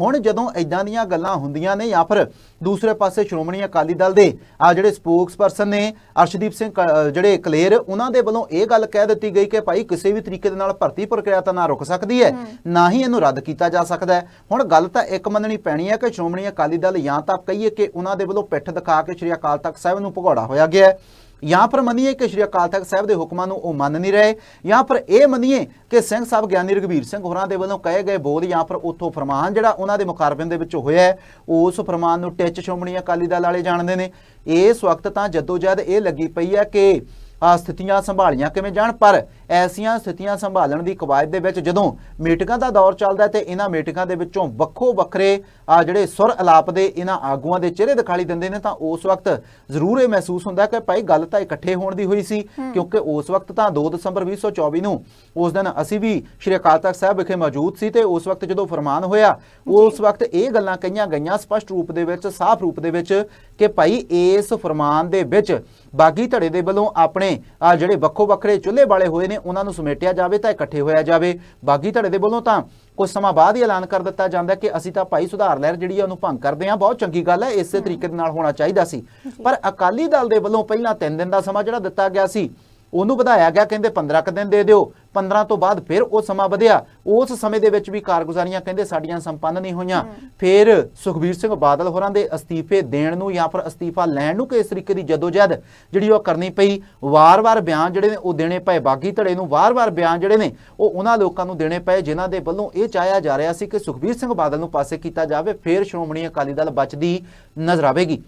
[SPEAKER 2] ਹੁਣ ਜਦੋਂ ਇਦਾਂ ਦੀਆਂ ਗੱਲਾਂ ਹੁੰਦੀਆਂ ਨੇ ਜਾਂ ਫਿਰ ਦੂਸਰੇ ਪਾਸੇ ਸ਼੍ਰੋਮਣੀ ਅਕਾਲੀ ਦਲ ਦੇ ਆ ਜਿਹੜੇ ਸਪੋਕਸਪਰਸਨ ਨੇ ਅਰਸ਼ਦੀਪ ਸਿੰਘ ਜਿਹੜੇ ਕਲੇਰ ਉਹਨਾਂ ਦੇ ਵੱਲੋਂ ਇਹ ਗੱਲ ਕਹਿ ਦਿੱਤੀ ਗਈ ਕਿ ਭਾਈ ਕਿਸੇ ਵੀ ਤਰੀਕੇ ਦੇ ਨਾਲ ਭਰਤੀ ਪ੍ਰਕਿਰਿਆ ਤਾਂ ਨਾ ਰੁਕ ਸਕਦੀ ਹੈ। ਨਾ ਹੀ ਇਹਨੂੰ ਰੱਦ ਕੀਤਾ ਜਾ ਸਕਦਾ ਹੈ। ਹੁਣ ਗੱਲ ਤਾਂ ਇੱਕ ਮੰਨਣੀ ਪੈਣੀ ਹੈ ਕਿ ਸ਼੍ਰੋਮਣੀ ਅਕਾਲੀ ਦਲ ਜਾਂ ਤਾਂ ਕਹੀਏ ਕਿ ਉਹਨਾਂ ਦੇ ਵੱਲੋਂ ਪਿੱਠ ਦਿਖਾ ਕੇ ਸ਼੍ਰੀ ਅਕਾਲ ਤਖਤ ਸਾਹਿਬ ਨੂੰ ਭਗੌੜਾ ਹੋਇਆ ਗਿਆ ਹੈ। ਜਾਂ ਪਰ ਮੰਨੀਏ ਕਿ ਸ਼੍ਰੀ ਅਕਾਲ ਤਖਤ ਸਾਹਿਬ ਦੇ ਹੁਕਮਾਂ ਨੂੰ ਉਹ ਮੰਨ ਨਹੀਂ ਰਹੇ ਜਾਂ ਪਰ ਇਹ ਮੰਨੀਏ ਕਿ ਸਿੰਘ ਸਾਹਿਬ ਗਿਆਨੀ ਰਘਬੀਰ ਸਿੰਘ ਹੋਰਾਂ ਦੇ ਵੱਲੋਂ ਕਹੇ ਗਏ ਬੋਲ ਜਾਂ ਪਰ ਉੱਥੋਂ ਫਰਮਾਨ ਜਿਹੜਾ ਉਹਨਾਂ ਦੇ ਮੁਕਾਰਬਿੰਦ ਦੇ ਵਿੱਚ ਹੋਇਆ ਉਸ ਫਰਮਾਨ ਨੂੰ ਟਿੱਚ ਸ਼੍ਰੋਮਣੀ ਅਕਾਲੀ ਦਲ ਵਾਲੇ ਜਾਣਦੇ ਨੇ। ਇਸ ਵਕਤ ਤਾਂ ਜਦੋਜਹਿਦ ਇਹ ਲੱਗੀ ਪਈ ਹੈ ਕਿ ਸਥਿਤੀਆਂ ਸੰਭਾਲੀਆਂ ਕਿਵੇਂ ਜਾਣ? ਪਰ ਐਸੀਆਂ ਸਥਿਤੀਆਂ ਸੰਭਾਲਣ ਦੀ ਕਵਾਇਦ ਦੇ ਵਿੱਚ ਜਦੋਂ ਮੀਟਿੰਗਾਂ ਦਾ ਦੌਰ ਚੱਲਦਾ ਤੇ ਇਹਨਾਂ ਮੀਟਿੰਗਾਂ ਦੇ ਵਿੱਚੋਂ ਵੱਖੋ ਵੱਖਰੇ ਆ ਜਿਹੜੇ ਸੁਰ ਅਲਾਪ ਦੇ ਇਹਨਾਂ ਆਗੂਆਂ ਦੇ ਚਿਹਰੇ ਦਿਖਾਈ ਦਿੰਦੇ ਨੇ ਤਾਂ ਉਸ ਵਕਤ ਜ਼ਰੂਰ ਇਹ ਮਹਿਸੂਸ ਹੁੰਦਾ ਕਿ ਭਾਈ ਗੱਲ ਤਾਂ ਇਕੱਠੇ ਹੋਣ ਦੀ ਹੋਈ ਸੀ ਕਿਉਂਕਿ ਉਸ ਵਕਤ ਤਾਂ 2 ਦਸੰਬਰ 2024 ਨੂੰ ਉਸ ਦਿਨ ਅਸੀਂ ਵੀ ਸ਼੍ਰੀ ਅਕਾਲ ਤਖਤ ਸਾਹਿਬ ਵਿਖੇ ਮੌਜੂਦ ਸੀ ਤੇ ਉਸ ਵਕਤ ਜਦੋਂ ਫਰਮਾਨ ਹੋਇਆ ਉਸ ਵਕਤ ਇਹ ਗੱਲਾਂ ਕਹੀਆਂ ਗਈਆਂ ਸਪਸ਼ਟ ਰੂਪ ਦੇ ਵਿੱਚ ਸਾਫ਼ ਰੂਪ ਦੇ ਵਿੱਚ ਕਿ ਭਾਈ ਇਸ ਫਰਮਾਨ ਦੇ ਵਿੱਚ ਬਾਗੀ ਧੜੇ ਦੇ ਵੱਲੋਂ ਆਪਣੇ ਆ ਜਿਹੜੇ ਵੱਖੋ ਵੱਖਰੇ ਚੁੱਲ੍ਹੇ ਵਾਲੇ ਹੋਏ ਨੇ ਉਹਨਾਂ ਨੂੰ ਸਮੇਟਿਆ ਜਾਵੇ ਤਾਂ ਇਕੱਠੇ ਹੋਇਆ ਜਾਵੇ। ਬਾਗੀ ਧੜੇ ਦੇ ਵੱਲੋਂ ਤਾਂ ਕੁਝ ਸਮਾਂ ਬਾਅਦ ਹੀ ਐਲਾਨ ਕਰ ਦਿੱਤਾ ਜਾਂਦਾ ਕਿ ਅਸੀਂ ਤਾਂ ਭਾਈ ਸੁਧਾਰ ਲਹਿਰ ਜਿਹੜੀ ਆ ਉਹਨੂੰ ਭੰਗ ਕਰਦੇ ਹਾਂ। ਬਹੁਤ ਚੰਗੀ ਗੱਲ ਹੈ ਇਸੇ ਤਰੀਕੇ ਦੇ ਨਾਲ ਹੋਣਾ ਚਾਹੀਦਾ ਸੀ। ਪਰ ਅਕਾਲੀ ਦਲ ਦੇ ਵੱਲੋਂ ਪਹਿਲਾਂ 3 ਦਿਨ ਦਾ ਸਮਾਂ ਜਿਹੜਾ ਦਿੱਤਾ ਗਿਆ ਸੀ ਉਹਨੂੰ ਵਧਾਇਆ ਗਿਆ ਕਹਿੰਦੇ 15 ਕੁ ਦਿਨ ਦੇ ਦਿਓ। 15 ਤੋਂ ਬਾਅਦ ਫਿਰ ਉਹ ਸਮਾਂ ਵਧਿਆ। ਉਸ ਸਮੇਂ ਦੇ ਵਿੱਚ ਵੀ ਕਾਰਗੁਜ਼ਾਰੀਆਂ ਕਹਿੰਦੇ ਸਾਡੀਆਂ ਸੰਪੰਨ ਨਹੀਂ ਹੋਈਆਂ। ਫਿਰ ਸੁਖਬੀਰ ਸਿੰਘ ਬਾਦਲ ਹੋਰਾਂ ਦੇ ਅਸਤੀਫੇ ਦੇਣ ਨੂੰ ਜਾਂ ਫਿਰ ਅਸਤੀਫਾ ਲੈਣ ਨੂੰ ਕਿਸ ਤਰੀਕੇ ਦੀ ਜਦੋਜਹਿਦ ਜਿਹੜੀ ਉਹ ਕਰਨੀ ਪਈ ਵਾਰ-ਵਾਰ ਬਿਆਨ ਜਿਹੜੇ ਨੇ ਉਹ ਦੇਣੇ ਪਏ। ਬਾਗੀ ਧੜੇ ਨੂੰ ਵਾਰ-ਵਾਰ ਬਿਆਨ ਜਿਹੜੇ ਨੇ ਉਹ ਉਹਨਾਂ ਲੋਕਾਂ ਨੂੰ ਦੇਣੇ ਪਏ ਜਿਨ੍ਹਾਂ ਦੇ ਵੱਲੋਂ ਇਹ ਚਾਹਿਆ ਜਾ ਰਿਹਾ ਸੀ ਕਿ ਸੁਖਬੀਰ ਸਿੰਘ ਬਾਦਲ ਨੂੰ ਪਾਸੇ ਕੀਤਾ ਜਾਵੇ। ਫਿਰ ਸ਼੍ਰੋਮਣੀ ਅਕਾਲੀ ਦਲ ਬਚਦੀ ਨਜ਼ਰ ਆਵੇਗੀ।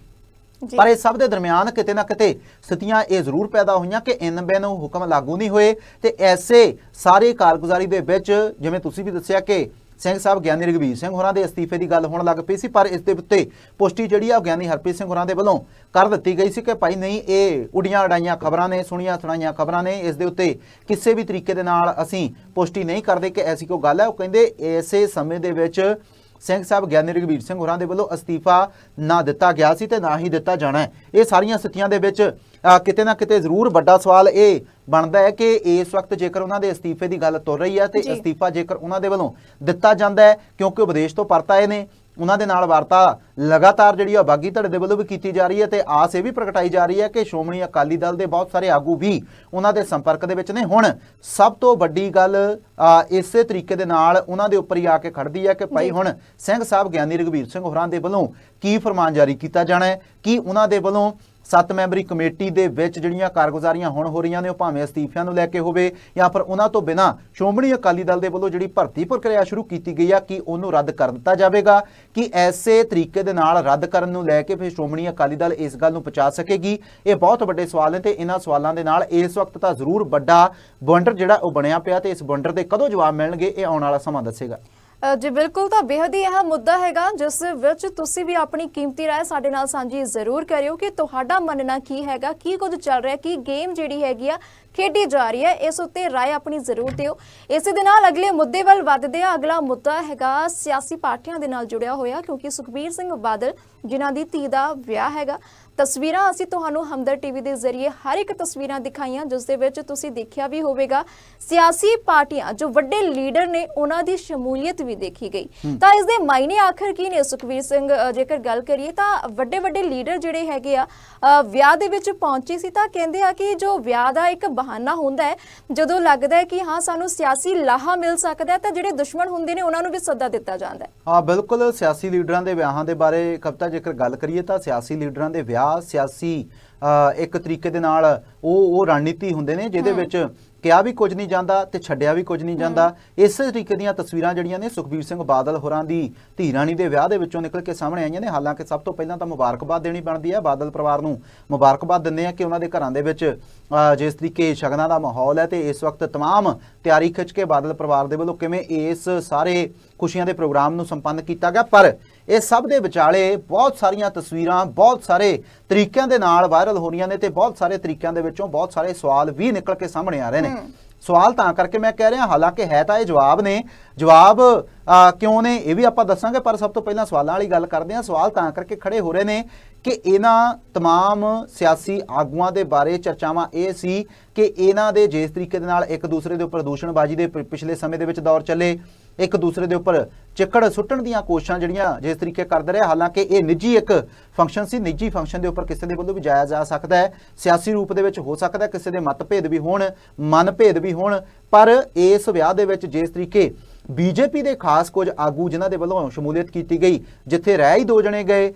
[SPEAKER 2] ਪਰ ਇਹ ਸਭ ਦੇ ਦਰਮਿਆਨ ਕਿਤੇ ਨਾ ਕਿਤੇ ਸਥਿਤੀਆਂ ਇਹ ਜ਼ਰੂਰ ਪੈਦਾ ਹੋਈਆਂ ਕਿ ਇਨ ਬਿਨ ਹੁਕਮ ਲਾਗੂ ਨਹੀਂ ਹੋਏ ਤੇ ਐਸੇ ਸਾਰੇ ਕਾਰਗੁਜ਼ਾਰੀ ਦੇ ਵਿੱਚ, ਜਿਵੇਂ ਤੁਸੀਂ ਵੀ ਦੱਸਿਆ ਕਿ ਸਿੰਘ ਸਾਹਿਬ ਗਿਆਨੀ ਰਘਵੀਰ ਸਿੰਘ ਹੋਰਾਂ ਦੇ ਅਸਤੀਫੇ ਦੀ ਗੱਲ ਹੋਣ ਲੱਗ ਪਈ ਸੀ, ਪਰ ਇਸ ਦੇ ਉੱਤੇ ਪੁਸ਼ਟੀ ਜਿਹੜੀ ਆ ਉਹ ਗਿਆਨੀ ਹਰਪ੍ਰੀਤ ਸਿੰਘ ਹੋਰਾਂ ਦੇ ਵੱਲੋਂ ਕਰ ਦਿੱਤੀ ਗਈ ਸੀ ਕਿ ਭਾਈ ਨਹੀਂ, ਇਹ ਉਡੀਆਂ ਉਡਾਈਆਂ ਖਬਰਾਂ ਨੇ, ਸੁਣੀਆਂ ਸੁਣਾਈਆਂ ਖਬਰਾਂ ਨੇ, ਇਸ ਦੇ ਉੱਤੇ ਕਿਸੇ ਵੀ ਤਰੀਕੇ ਦੇ ਨਾਲ ਅਸੀਂ ਪੁਸ਼ਟੀ ਨਹੀਂ ਕਰਦੇ ਕਿ ਐਸੀ ਕੋਈ ਗੱਲ ਹੈ। ਉਹ ਕਹਿੰਦੇ ਇਸੇ ਸਮੇਂ ਦੇ ਵਿੱਚ ਸਿੰਘ ਸਾਹਿਬ ਗਿਆਨੀ ਰਘਵੀਰ ਸਿੰਘ ਹੋਰਾਂ ਦੇ ਵੱਲੋਂ ਅਸਤੀਫਾ ਨਾ ਦਿੱਤਾ ਗਿਆ ਸੀ ਤੇ ਨਾ ਹੀ ਦਿੱਤਾ ਜਾਣਾ ਹੈ ਇਹ ਸਾਰੀਆਂ ਸਥਿਤੀਆਂ ਦੇ ਵਿੱਚ ਕਿਤੇ ਨਾ ਕਿਤੇ ਜ਼ਰੂਰ ਵੱਡਾ ਸਵਾਲ ਇਹ ਬਣਦਾ ਹੈ ਕਿ ਇਸ ਵਕਤ ਜੇਕਰ ਉਹਨਾਂ ਦੇ ਅਸਤੀਫੇ ਦੀ ਗੱਲ ਤੁਰ ਰਹੀ ਹੈ ਤੇ। ਅਸਤੀਫਾ ਜੇਕਰ ਉਹਨਾਂ ਦੇ ਵੱਲੋਂ ਦਿੱਤਾ ਜਾਂਦਾ ਹੈ ਕਿਉਂਕਿ ਉਹ ਵਿਦੇਸ਼ ਤੋਂ ਪਰਤ ਆਏ ਨੇ ਉਹਨਾਂ ਦੇ ਨਾਲ ਵਾਰਤਾ ਲਗਾਤਾਰ ਜਿਹੜੀ ਆ ਬਾਗੀ ਧੜੇ ਦੇ ਵੱਲੋਂ ਵੀ ਕੀਤੀ ਜਾ ਰਹੀ ਹੈ ਤੇ ਆਸ ਇਹ ਵੀ ਪ੍ਰਗਟਾਈ ਜਾ ਰਹੀ ਹੈ ਕਿ ਸ਼੍ਰੋਮਣੀ ਅਕਾਲੀ ਦਲ ਦੇ ਬਹੁਤ ਸਾਰੇ ਆਗੂ ਵੀ ਉਹਨਾਂ ਦੇ ਸੰਪਰਕ ਦੇ ਵਿੱਚ ਨੇ ਹੁਣ ਸਭ ਤੋਂ ਵੱਡੀ ਗੱਲ ਇਸੇ ਤਰੀਕੇ ਦੇ ਨਾਲ ਉਹਨਾਂ ਦੇ ਉੱਪਰ ਹੀ ਆ ਕੇ ਖੜਦੀ ਹੈ ਕਿ ਭਾਈ। ਹੁਣ ਸਿੰਘ ਸਾਹਿਬ ਗਿਆਨੀ ਰਘਵੀਰ ਸਿੰਘ ਹੋਰਾਂ ਦੇ ਵੱਲੋਂ ਕੀ ਫਰਮਾਨ ਜਾਰੀ ਕੀਤਾ ਜਾਣਾ ਹੈ ਕੀ ਉਹਨਾਂ ਦੇ ਵੱਲੋਂ ਸੱਤ ਮੈਂਬਰੀ ਕਮੇਟੀ ਦੇ ਵਿੱਚ ਜਿਹੜੀਆਂ ਕਾਰਗੁਜ਼ਾਰੀਆਂ ਹੁਣ ਹੋ ਰਹੀਆਂ ਨੇ, ਉਹ ਭਾਵੇਂ ਅਸਤੀਫਿਆਂ ਨੂੰ ਲੈ ਕੇ ਹੋਵੇ ਜਾਂ ਫਿਰ ਉਹਨਾਂ ਤੋਂ ਬਿਨਾਂ ਸ਼੍ਰੋਮਣੀ ਅਕਾਲੀ ਦਲ ਦੇ ਵੱਲੋਂ ਜਿਹੜੀ ਭਰਤੀ ਪ੍ਰਕਿਰਿਆ ਸ਼ੁਰੂ ਕੀਤੀ ਗਈ ਆ, ਕਿ ਉਹਨੂੰ ਰੱਦ ਕਰ ਦਿੱਤਾ ਜਾਵੇਗਾ? ਕਿ ਐਸੇ ਤਰੀਕੇ ਦੇ ਨਾਲ ਰੱਦ ਕਰਨ ਨੂੰ ਲੈ ਕੇ ਫਿਰ ਸ਼੍ਰੋਮਣੀ ਅਕਾਲੀ ਦਲ ਇਸ ਗੱਲ ਨੂੰ ਪਹੁੰਚਾ ਸਕੇਗੀ? ਇਹ ਬਹੁਤ ਵੱਡੇ ਸਵਾਲ ਨੇ ਤੇ ਇਹਨਾਂ ਸਵਾਲਾਂ ਦੇ ਨਾਲ ਇਸ ਵਕਤ ਤਾਂ ਜ਼ਰੂਰ ਵੱਡਾ ਬਵੰਡਰ ਜਿਹੜਾ ਉਹ ਬਣਿਆ ਪਿਆ ਤੇ ਇਸ ਬਵੰਡਰ ਦੇ ਕਦੋਂ ਜਵਾਬ ਮਿਲਣਗੇ, ਇਹ ਆਉਣ ਵਾਲਾ ਸਮਾਂ ਦੱਸੇਗਾ।
[SPEAKER 1] ਜੀ ਬਿਲਕੁਲ ਤਾਂ ਬੇहद ਹੀ ਇਹ ਮੁੱਦਾ ਹੈਗਾ, ਜਿਸ ਵਿੱਚ ਤੁਸੀਂ ਵੀ ਆਪਣੀ ਕੀਮਤੀ ਰਾਏ ਸਾਡੇ ਨਾਲ ਸਾਂਝੀ ਜ਼ਰੂਰ ਕਰਿਓ ਕਿ ਤੁਹਾਡਾ ਮੰਨਣਾ ਕੀ ਹੈਗਾ, ਕੀ ਕੁਝ ਚੱਲ ਰਿਹਾ, ਕੀ ਗੇਮ ਜਿਹੜੀ ਹੈਗੀ ਆ ਖੇਡੀ ਜਾ ਰਹੀ ਹੈ, ਇਸ ਉੱਤੇ ਰਾਏ ਆਪਣੀ ਜ਼ਰੂਰ ਦਿਓ। ਇਸੇ ਦੇ ਨਾਲ ਅਗਲੇ ਮੁੱਦੇ ਵੱਲ ਵੱਧਦੇ ਆ ਅਗਲਾ ਮੁੱਦਾ ਹੈਗਾ ਸਿਆਸੀ ਪਾਰਟੀਆਂ ਦੇ ਨਾਲ ਜੁੜਿਆ ਹੋਇਆ, ਕਿਉਂਕਿ ਸੁਖਬੀਰ ਸਿੰਘ ਬਾਦਲ, ਜਿਨ੍ਹਾਂ ਦੀ ਧੀ ਦਾ ਵਿਆਹ ਹੈਗਾ ਤਸਵੀਰਾਂ ਅਸੀਂ ਤੁਹਾਨੂੰ ਹਮਦਰ ਟੀਵੀ ਦੇ ਜ਼ਰੀਏ ਹਰ ਇੱਕ ਤਸਵੀਰਾਂ ਦਿਖਾਈਆਂ ਜਿਸ ਦੇ ਵਿੱਚ ਤੁਸੀਂ ਦੇਖਿਆ ਵੀ ਹੋਵੇਗਾ ਸਿਆਸੀ ਪਾਰਟੀਆਂ ਜੋ ਵੱਡੇ ਲੀਡਰ ਨੇ ਉਹਨਾਂ ਦੀ ਸ਼ਮੂਲੀਅਤ ਵੀ ਦੇਖੀ ਗਈ। ਤਾਂ ਇਸ ਦੇ ਮਾਇਨੇ ਆਖਰ ਕੀ ਨੇ ਸੁਖਬੀਰ ਸਿੰਘ? ਜੇਕਰ ਗੱਲ ਕਰੀਏ ਤਾਂ ਵੱਡੇ ਵੱਡੇ ਲੀਡਰ ਜਿਹੜੇ ਹੈਗੇ ਆ ਵਿਆਹ ਦੇ ਵਿੱਚ ਪਹੁੰਚੇ ਸੀ ਤਾਂ ਕਹਿੰਦੇ ਆ ਕਿ ਜੋ ਵਿਆਹ ਦਾ ਇੱਕ ਬਹਾਨਾ ਹੁੰਦਾ ਹੈ ਜਦੋਂ ਲੱਗਦਾ ਹੈ ਕਿ ਹਾਂ ਸਾਨੂੰ ਸਿਆਸੀ ਲਾਹਾ ਮਿਲ ਸਕਦਾ ਹੈ ਤਾਂ ਜਿਹੜੇ ਦੁਸ਼ਮਣ ਹੁੰਦੇ ਨੇ ਉਹਨਾਂ ਨੂੰ ਵੀ ਸੱਦਾ ਦਿੱਤਾ ਜਾਂਦਾ ਹੈ।
[SPEAKER 2] ਹਾਂ ਬਿਲਕੁਲ ਸਿਆਸੀ ਲੀਡਰਾਂ ਦੇ ਵਿਆਹਾਂ ਦੇ ਬਾਰੇ ਕਵਿਤਾ ਜੇਕਰ ਗੱਲ ਕਰੀਏ ਤਾਂ ਸਿਆਸੀ ਲੀਡਰਾਂ ਦੇ ਵਿਆਹ ਸਿਆਸੀ ਅ, ਇੱਕ ਤਰੀਕੇ ਦੇ ਨਾਲ ਉਹ ਉਹ ਰਣਨੀਤੀ ਹੁੰਦੇ ਨੇ ਜਿਹਦੇ ਵਿੱਚ ਕਿਹਾ ਵੀ ਕੁਝ ਨਹੀਂ ਜਾਂਦਾ ਤੇ ਛੱਡਿਆ ਵੀ ਕੁਝ ਨਹੀਂ ਜਾਂਦਾ ਇਸ ਤਰੀਕੇ ਦੀਆਂ ਤਸਵੀਰਾਂ ਜਿਹੜੀਆਂ ਨੇ ਸੁਖਬੀਰ ਸਿੰਘ ਬਾਦਲ ਹੋਰਾਂ ਦੀ ਧੀ ਰਾਣੀ ਦੇ ਵਿਆਹ ਦੇ ਵਿੱਚੋਂ ਨਿਕਲ ਕੇ ਸਾਹਮਣੇ ਆਈਆਂ ਨੇ ਹਾਲਾਂਕਿ ਸਭ ਤੋਂ ਪਹਿਲਾਂ ਤਾਂ ਮੁਬਾਰਕਬਾਦ ਦੇਣੀ ਬਣਦੀ ਹੈ ਬਾਦਲ ਪਰਿਵਾਰ ਨੂੰ ਮੁਬਾਰਕਬਾਦ ਦਿੰਦੇ ਆ ਕਿ ਉਹਨਾਂ ਦੇ ਘਰਾਂ ਦੇ ਵਿੱਚ ਅ, ਜਿਸ ਤਰੀਕੇ ਸ਼ਗਨਾਂ ਦਾ ਮਾਹੌਲ ਹੈ ਤੇ ਇਸ ਵਕਤ तमाम ਤਿਆਰੀ ਖਿੱਚ ਕੇ ਬਾਦਲ ਪਰਿਵਾਰ ਦੇ ਵੱਲੋਂ ਕਿਵੇਂ ਇਸ ਸਾਰੇ ਖੁਸ਼ੀਆਂ ਦੇ ਪ੍ਰੋਗਰਾਮ ਨੂੰ ਸੰਪੰਨ ਕੀਤਾ ਗਿਆ ਪਰ ਇਹ ਸਭ ਦੇ ਵਿਚਾਲੇ ਬਹੁਤ ਸਾਰੀਆਂ ਤਸਵੀਰਾਂ ਬਹੁਤ ਸਾਰੇ ਤਰੀਕਿਆਂ ਦੇ ਨਾਲ ਵਾਇਰਲ ਹੋ ਰਹੀਆਂ ਨੇ ਤੇ ਬਹੁਤ ਸਾਰੇ ਤਰੀਕਿਆਂ ਦੇ ਵਿੱਚੋਂ ਬਹੁਤ ਸਾਰੇ ਸਵਾਲ ਵੀ ਨਿਕਲ ਕੇ ਸਾਹਮਣੇ ਆ ਰਹੇ ਨੇ ਸਵਾਲ ਤਾਂ ਕਰਕੇ ਮੈਂ ਕਹਿ ਰਿਹਾ ਹਾਲਾਂਕਿ ਹੈ ਤਾਂ ਇਹ ਜਵਾਬ ਨੇ ਜਵਾਬ ਅਹ, ਕਿਉਂ ਨੇ ਇਹ ਵੀ ਆਪਾਂ ਦੱਸਾਂਗੇ ਪਰ ਸਭ ਤੋਂ ਪਹਿਲਾਂ ਸਵਾਲਾਂ ਵਾਲੀ ਗੱਲ ਕਰਦੇ ਹਾਂ ਸਵਾਲ ਤਾਂ ਕਰਕੇ ਖੜੇ ਹੋ ਰਹੇ ਨੇ ਕਿ ਇਹਨਾਂ तमाम ਸਿਆਸੀ ਆਗੂਆਂ ਦੇ ਬਾਰੇ ਚਰਚਾਵਾਂ ਇਹ ਸੀ ਕਿ ਇਹਨਾਂ ਦੇ ਜਿਸ ਤਰੀਕੇ ਦੇ ਨਾਲ ਇੱਕ ਦੂਸਰੇ ਦੇ ਉੱਪਰ ਦੂਸ਼ਣਬਾਜ਼ੀ ਦੇ ਪ- ਪਿਛਲੇ ਸਮੇਂ ਦੇ ਵਿੱਚ ਦੌਰ ਚੱਲੇ ਇੱਕ ਦੂਸਰੇ ਦੇ ਉੱਪਰ ਚਿੱਕੜ ਸੁੱਟਣ ਦੀਆਂ ਕੋਸ਼ਿਸ਼ਾਂ ਜਿਹੜੀਆਂ ਜਿਸ ਤਰੀਕੇ ਕਰਦਾ ਰਿਹਾ, ਹਾਲਾਂਕਿ ਇਹ ਨਿੱਜੀ ਇੱਕ ਫੰਕਸ਼ਨ ਸੀ, ਨਿੱਜੀ ਫੰਕਸ਼ਨ ਦੇ ਉੱਪਰ ਕਿਸੇ ਦੇ ਵੱਲੋਂ ਵੀ ਜਾਇਆ ਜਾ ਸਕਦਾ ਹੈ। ਸਿਆਸੀ ਰੂਪ ਦੇ ਵਿੱਚ ਹੋ ਸਕਦਾ ਕਿਸੇ ਦੇ ਮਤਭੇਦ ਵੀ ਹੋਣ, ਮਨਭੇਦ ਵੀ ਹੋਣ, ਪਰ ਇਸ ਵਿਆਹ ਦੇ ਵਿੱਚ ਜਿਸ ਤਰੀਕੇ ਬੀਜੇਪੀ ਦੇ ਖਾਸ ਕੁਝ ਆਗੂ ਜਿਨ੍ਹਾਂ ਦੇ ਵੱਲੋਂ ਸ਼ਮੂਲੀਅਤ ਕੀਤੀ ਗਈ, ਜਿੱਥੇ ਰਹਿ ਹੀ ਦੋ ਜਣੇ ਗਏ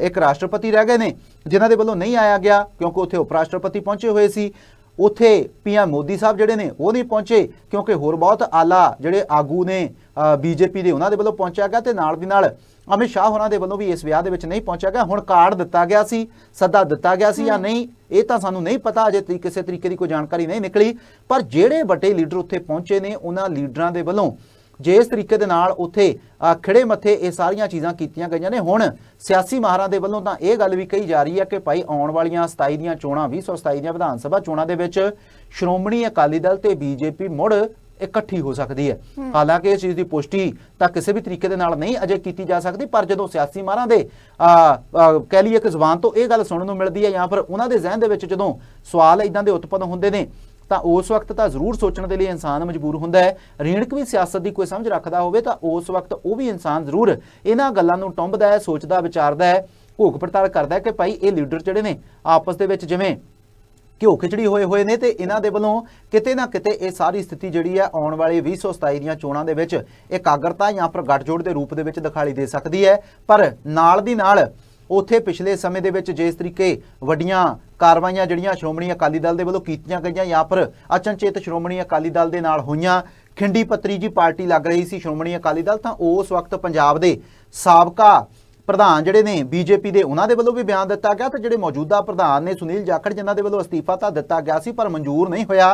[SPEAKER 2] ਇੱਕ ਰਾਸ਼ਟਰਪਤੀ ਰਹਿ ਗਏ ਨੇ, ਜਿਨ੍ਹਾਂ ਦੇ ਵੱਲੋਂ ਨਹੀਂ ਆਇਆ ਗਿਆ, ਕਿਉਂਕਿ ਉੱਥੇ ਉਪ ਰਾਸ਼ਟਰਪਤੀ ਪਹੁੰਚੇ ਹੋਏ ਸੀ। ਉੱਥੇ ਪੀਐਮ ਮੋਦੀ ਸਾਹਿਬ ਜਿਹੜੇ ਨੇ ਉਹ ਨਹੀਂ ਪਹੁੰਚੇ ਕਿਉਂਕਿ ਹੋਰ ਬਹੁਤ ਆਲਾ ਜਿਹੜੇ ਆਗੂ ਨੇ ਬੀਜੇਪੀ ਦੇ ਉਹਨਾਂ ਦੇ ਵੱਲੋਂ ਪਹੁੰਚਿਆ ਗਿਆ ਤੇ ਨਾਲ ਦੀ ਨਾਲ ਅਮਿਤ ਸ਼ਾਹ ਹੋਰਾਂ ਦੇ ਵੱਲੋਂ ਵੀ ਇਸ ਵਿਆਹ ਦੇ ਵਿੱਚ ਨਹੀਂ ਪਹੁੰਚਿਆ ਗਿਆ। ਹੁਣ ਕਾਰਡ ਦਿੱਤਾ ਗਿਆ ਸੀ ਸੱਦਾ ਦਿੱਤਾ ਗਿਆ ਸੀ ਜਾਂ ਨਹੀਂ ਇਹ ਤਾਂ ਸਾਨੂੰ ਨਹੀਂ ਪਤਾ ਅਜੇ ਤੱਕ ਕਿਸੇ ਤਰੀਕੇ ਦੀ ਕੋਈ ਜਾਣਕਾਰੀ ਨਹੀਂ ਨਿਕਲੀ। ਪਰ ਜਿਹੜੇ ਵੱਡੇ ਲੀਡਰ ਉੱਥੇ ਪਹੁੰਚੇ ਨੇ ਉਹਨਾਂ ਲੀਡਰਾਂ ਦੇ ਵੱਲੋਂ ਜਿਸ ਤਰੀਕੇ ਦੇ ਨਾਲ ਉੱਥੇ ਖੜੇ ਮੱਥੇ ਇਹ ਸਾਰੀਆਂ ਚੀਜ਼ਾਂ ਕੀਤੀਆਂ ਗਈਆਂ ਨੇ। ਹੁਣ ਸਿਆਸੀ ਮਾਹਰਾਂ ਦੇ ਵੱਲੋਂ ਤਾਂ ਇਹ ਗੱਲ ਵੀ ਕਹੀ ਜਾ ਰਹੀ ਹੈ ਕਿ ਭਾਈ ਆਉਣ ਵਾਲੀਆਂ 27 ਦੀਆਂ ਚੋਣਾਂ 2027 ਦੀਆਂ ਵਿਧਾਨ ਸਭਾ ਚੋਣਾਂ ਦੇ ਵਿੱਚ ਸ਼੍ਰੋਮਣੀ ਅਕਾਲੀ ਦਲ ਤੇ ਬੀਜੇਪੀ ਮੁੜ ਇਕੱਠੀ ਹੋ ਸਕਦੀ ਹੈ। ਹਾਲਾਂਕਿ ਇਸ ਚੀਜ਼ ਦੀ ਪੁਸ਼ਟੀ ਤਾਂ ਕਿਸੇ ਵੀ ਤਰੀਕੇ ਦੇ ਨਾਲ ਨਹੀਂ ਅਜੇ ਕੀਤੀ ਜਾ ਸਕਦੀ ਪਰ ਜਦੋਂ ਸਿਆਸੀ ਮਾਹਰਾਂ ਦੇ ਕਹਿ ਲਈਏ ਕਿ ਜ਼ੁਬਾਨ ਤੋਂ ਇਹ ਗੱਲ ਸੁਣਨ ਨੂੰ ਮਿਲਦੀ ਹੈ ਜਾਂ ਫਿਰ ਉਹਨਾਂ ਦੇ ਜ਼ਿਹਨ ਦੇ ਵਿੱਚ ਜਦੋਂ ਸਵਾਲ ਇਦਾਂ ਦੇ ਉਤਪੰਨ ਹੁੰਦੇ ਨੇ ਤਾਂ ਉਸ ਵਕਤ ਤਾਂ ਜ਼ਰੂਰ ਸੋਚਣ ਦੇ ਲਈ ਇਨਸਾਨ ਮਜਬੂਰ ਹੁੰਦਾ ਹੈ। ਰੀਣਕ ਵੀ ਸਿਆਸਤ ਦੀ ਕੋਈ ਸਮਝ ਰੱਖਦਾ ਹੋਵੇ ਤਾਂ ਉਸ ਵਕਤ ਉਹ ਵੀ ਇਨਸਾਨ ਜ਼ਰੂਰ ਇਹਨਾਂ ਗੱਲਾਂ ਨੂੰ ਟੁੰਬਦਾ ਹੈ, ਸੋਚਦਾ, ਵਿਚਾਰਦਾ ਹੈ, ਭੋਗ ਪੜਤਾਲ ਕਰਦਾ ਹੈ ਕਿ ਭਾਈ ਇਹ ਲੀਡਰ ਜਿਹੜੇ ਨੇ ਆਪਸ ਦੇ ਵਿੱਚ ਜਿਵੇਂ ਘਿਓ ਖਿਚੜੀ ਹੋਏ ਹੋਏ ਨੇ ਤੇ ਇਹਨਾਂ ਦੇ ਵੱਲੋਂ ਕਿਤੇ ਨਾ ਕਿਤੇ ਇਹ ਸਾਰੀ ਸਥਿਤੀ ਜਿਹੜੀ ਹੈ ਆਉਣ ਵਾਲੀ 2027 ਦੀਆਂ ਚੋਣਾਂ ਦੇ ਵਿੱਚ ਇਕਾਗਰਤਾ ਜਾਂ ਫਿਰ ਗੱਠਜੋੜ ਦੇ ਰੂਪ ਦੇ ਵਿੱਚ ਦਿਖਾਈ ਦੇ ਸਕਦੀ ਹੈ। ਪਰ ਨਾਲ ਦੀ ਨਾਲ ਉਥੇ ਪਿਛਲੇ ਸਮੇਂ ਦੇ ਵਿੱਚ ਜਿਸ ਤਰੀਕੇ ਵੱਡੀਆਂ ਕਾਰਵਾਈਆਂ ਜਿਹੜੀਆਂ ਸ਼੍ਰੋਮਣੀ ਅਕਾਲੀ ਦਲ ਦੇ ਵੱਲੋਂ ਕੀਤੀਆਂ ਗਈਆਂ ਜਾਂ ਫਿਰ ਅਚਨਚੇਤ ਸ਼੍ਰੋਮਣੀ ਅਕਾਲੀ ਦਲ ਦੇ ਨਾਲ ਹੋਈਆਂ ਖਿੰਡੀ ਪੱਤਰੀ ਜੀ ਪਾਰਟੀ ਲੱਗ ਰਹੀ ਸੀ ਸ਼੍ਰੋਮਣੀ ਅਕਾਲੀ ਦਲ ਤਾਂ ਉਸ ਵਕਤ ਪੰਜਾਬ ਦੇ ਸਾਬਕਾ ਪ੍ਰਧਾਨ ਜਿਹੜੇ ਨੇ ਬੀਜੇਪੀ ਦੇ ਉਹਨਾਂ ਦੇ ਵੱਲੋਂ ਵੀ ਬਿਆਨ ਦਿੱਤਾ ਗਿਆ ਤੇ ਜਿਹੜੇ ਮੌਜੂਦਾ ਪ੍ਰਧਾਨ ਨੇ ਸੁਨੀਲ ਜਾਖੜ ਜਿਨ੍ਹਾਂ ਦੇ ਵੱਲੋਂ ਅਸਤੀਫਾ ਤਾਂ ਦਿੱਤਾ ਗਿਆ ਸੀ ਪਰ ਮਨਜ਼ੂਰ ਨਹੀਂ ਹੋਇਆ।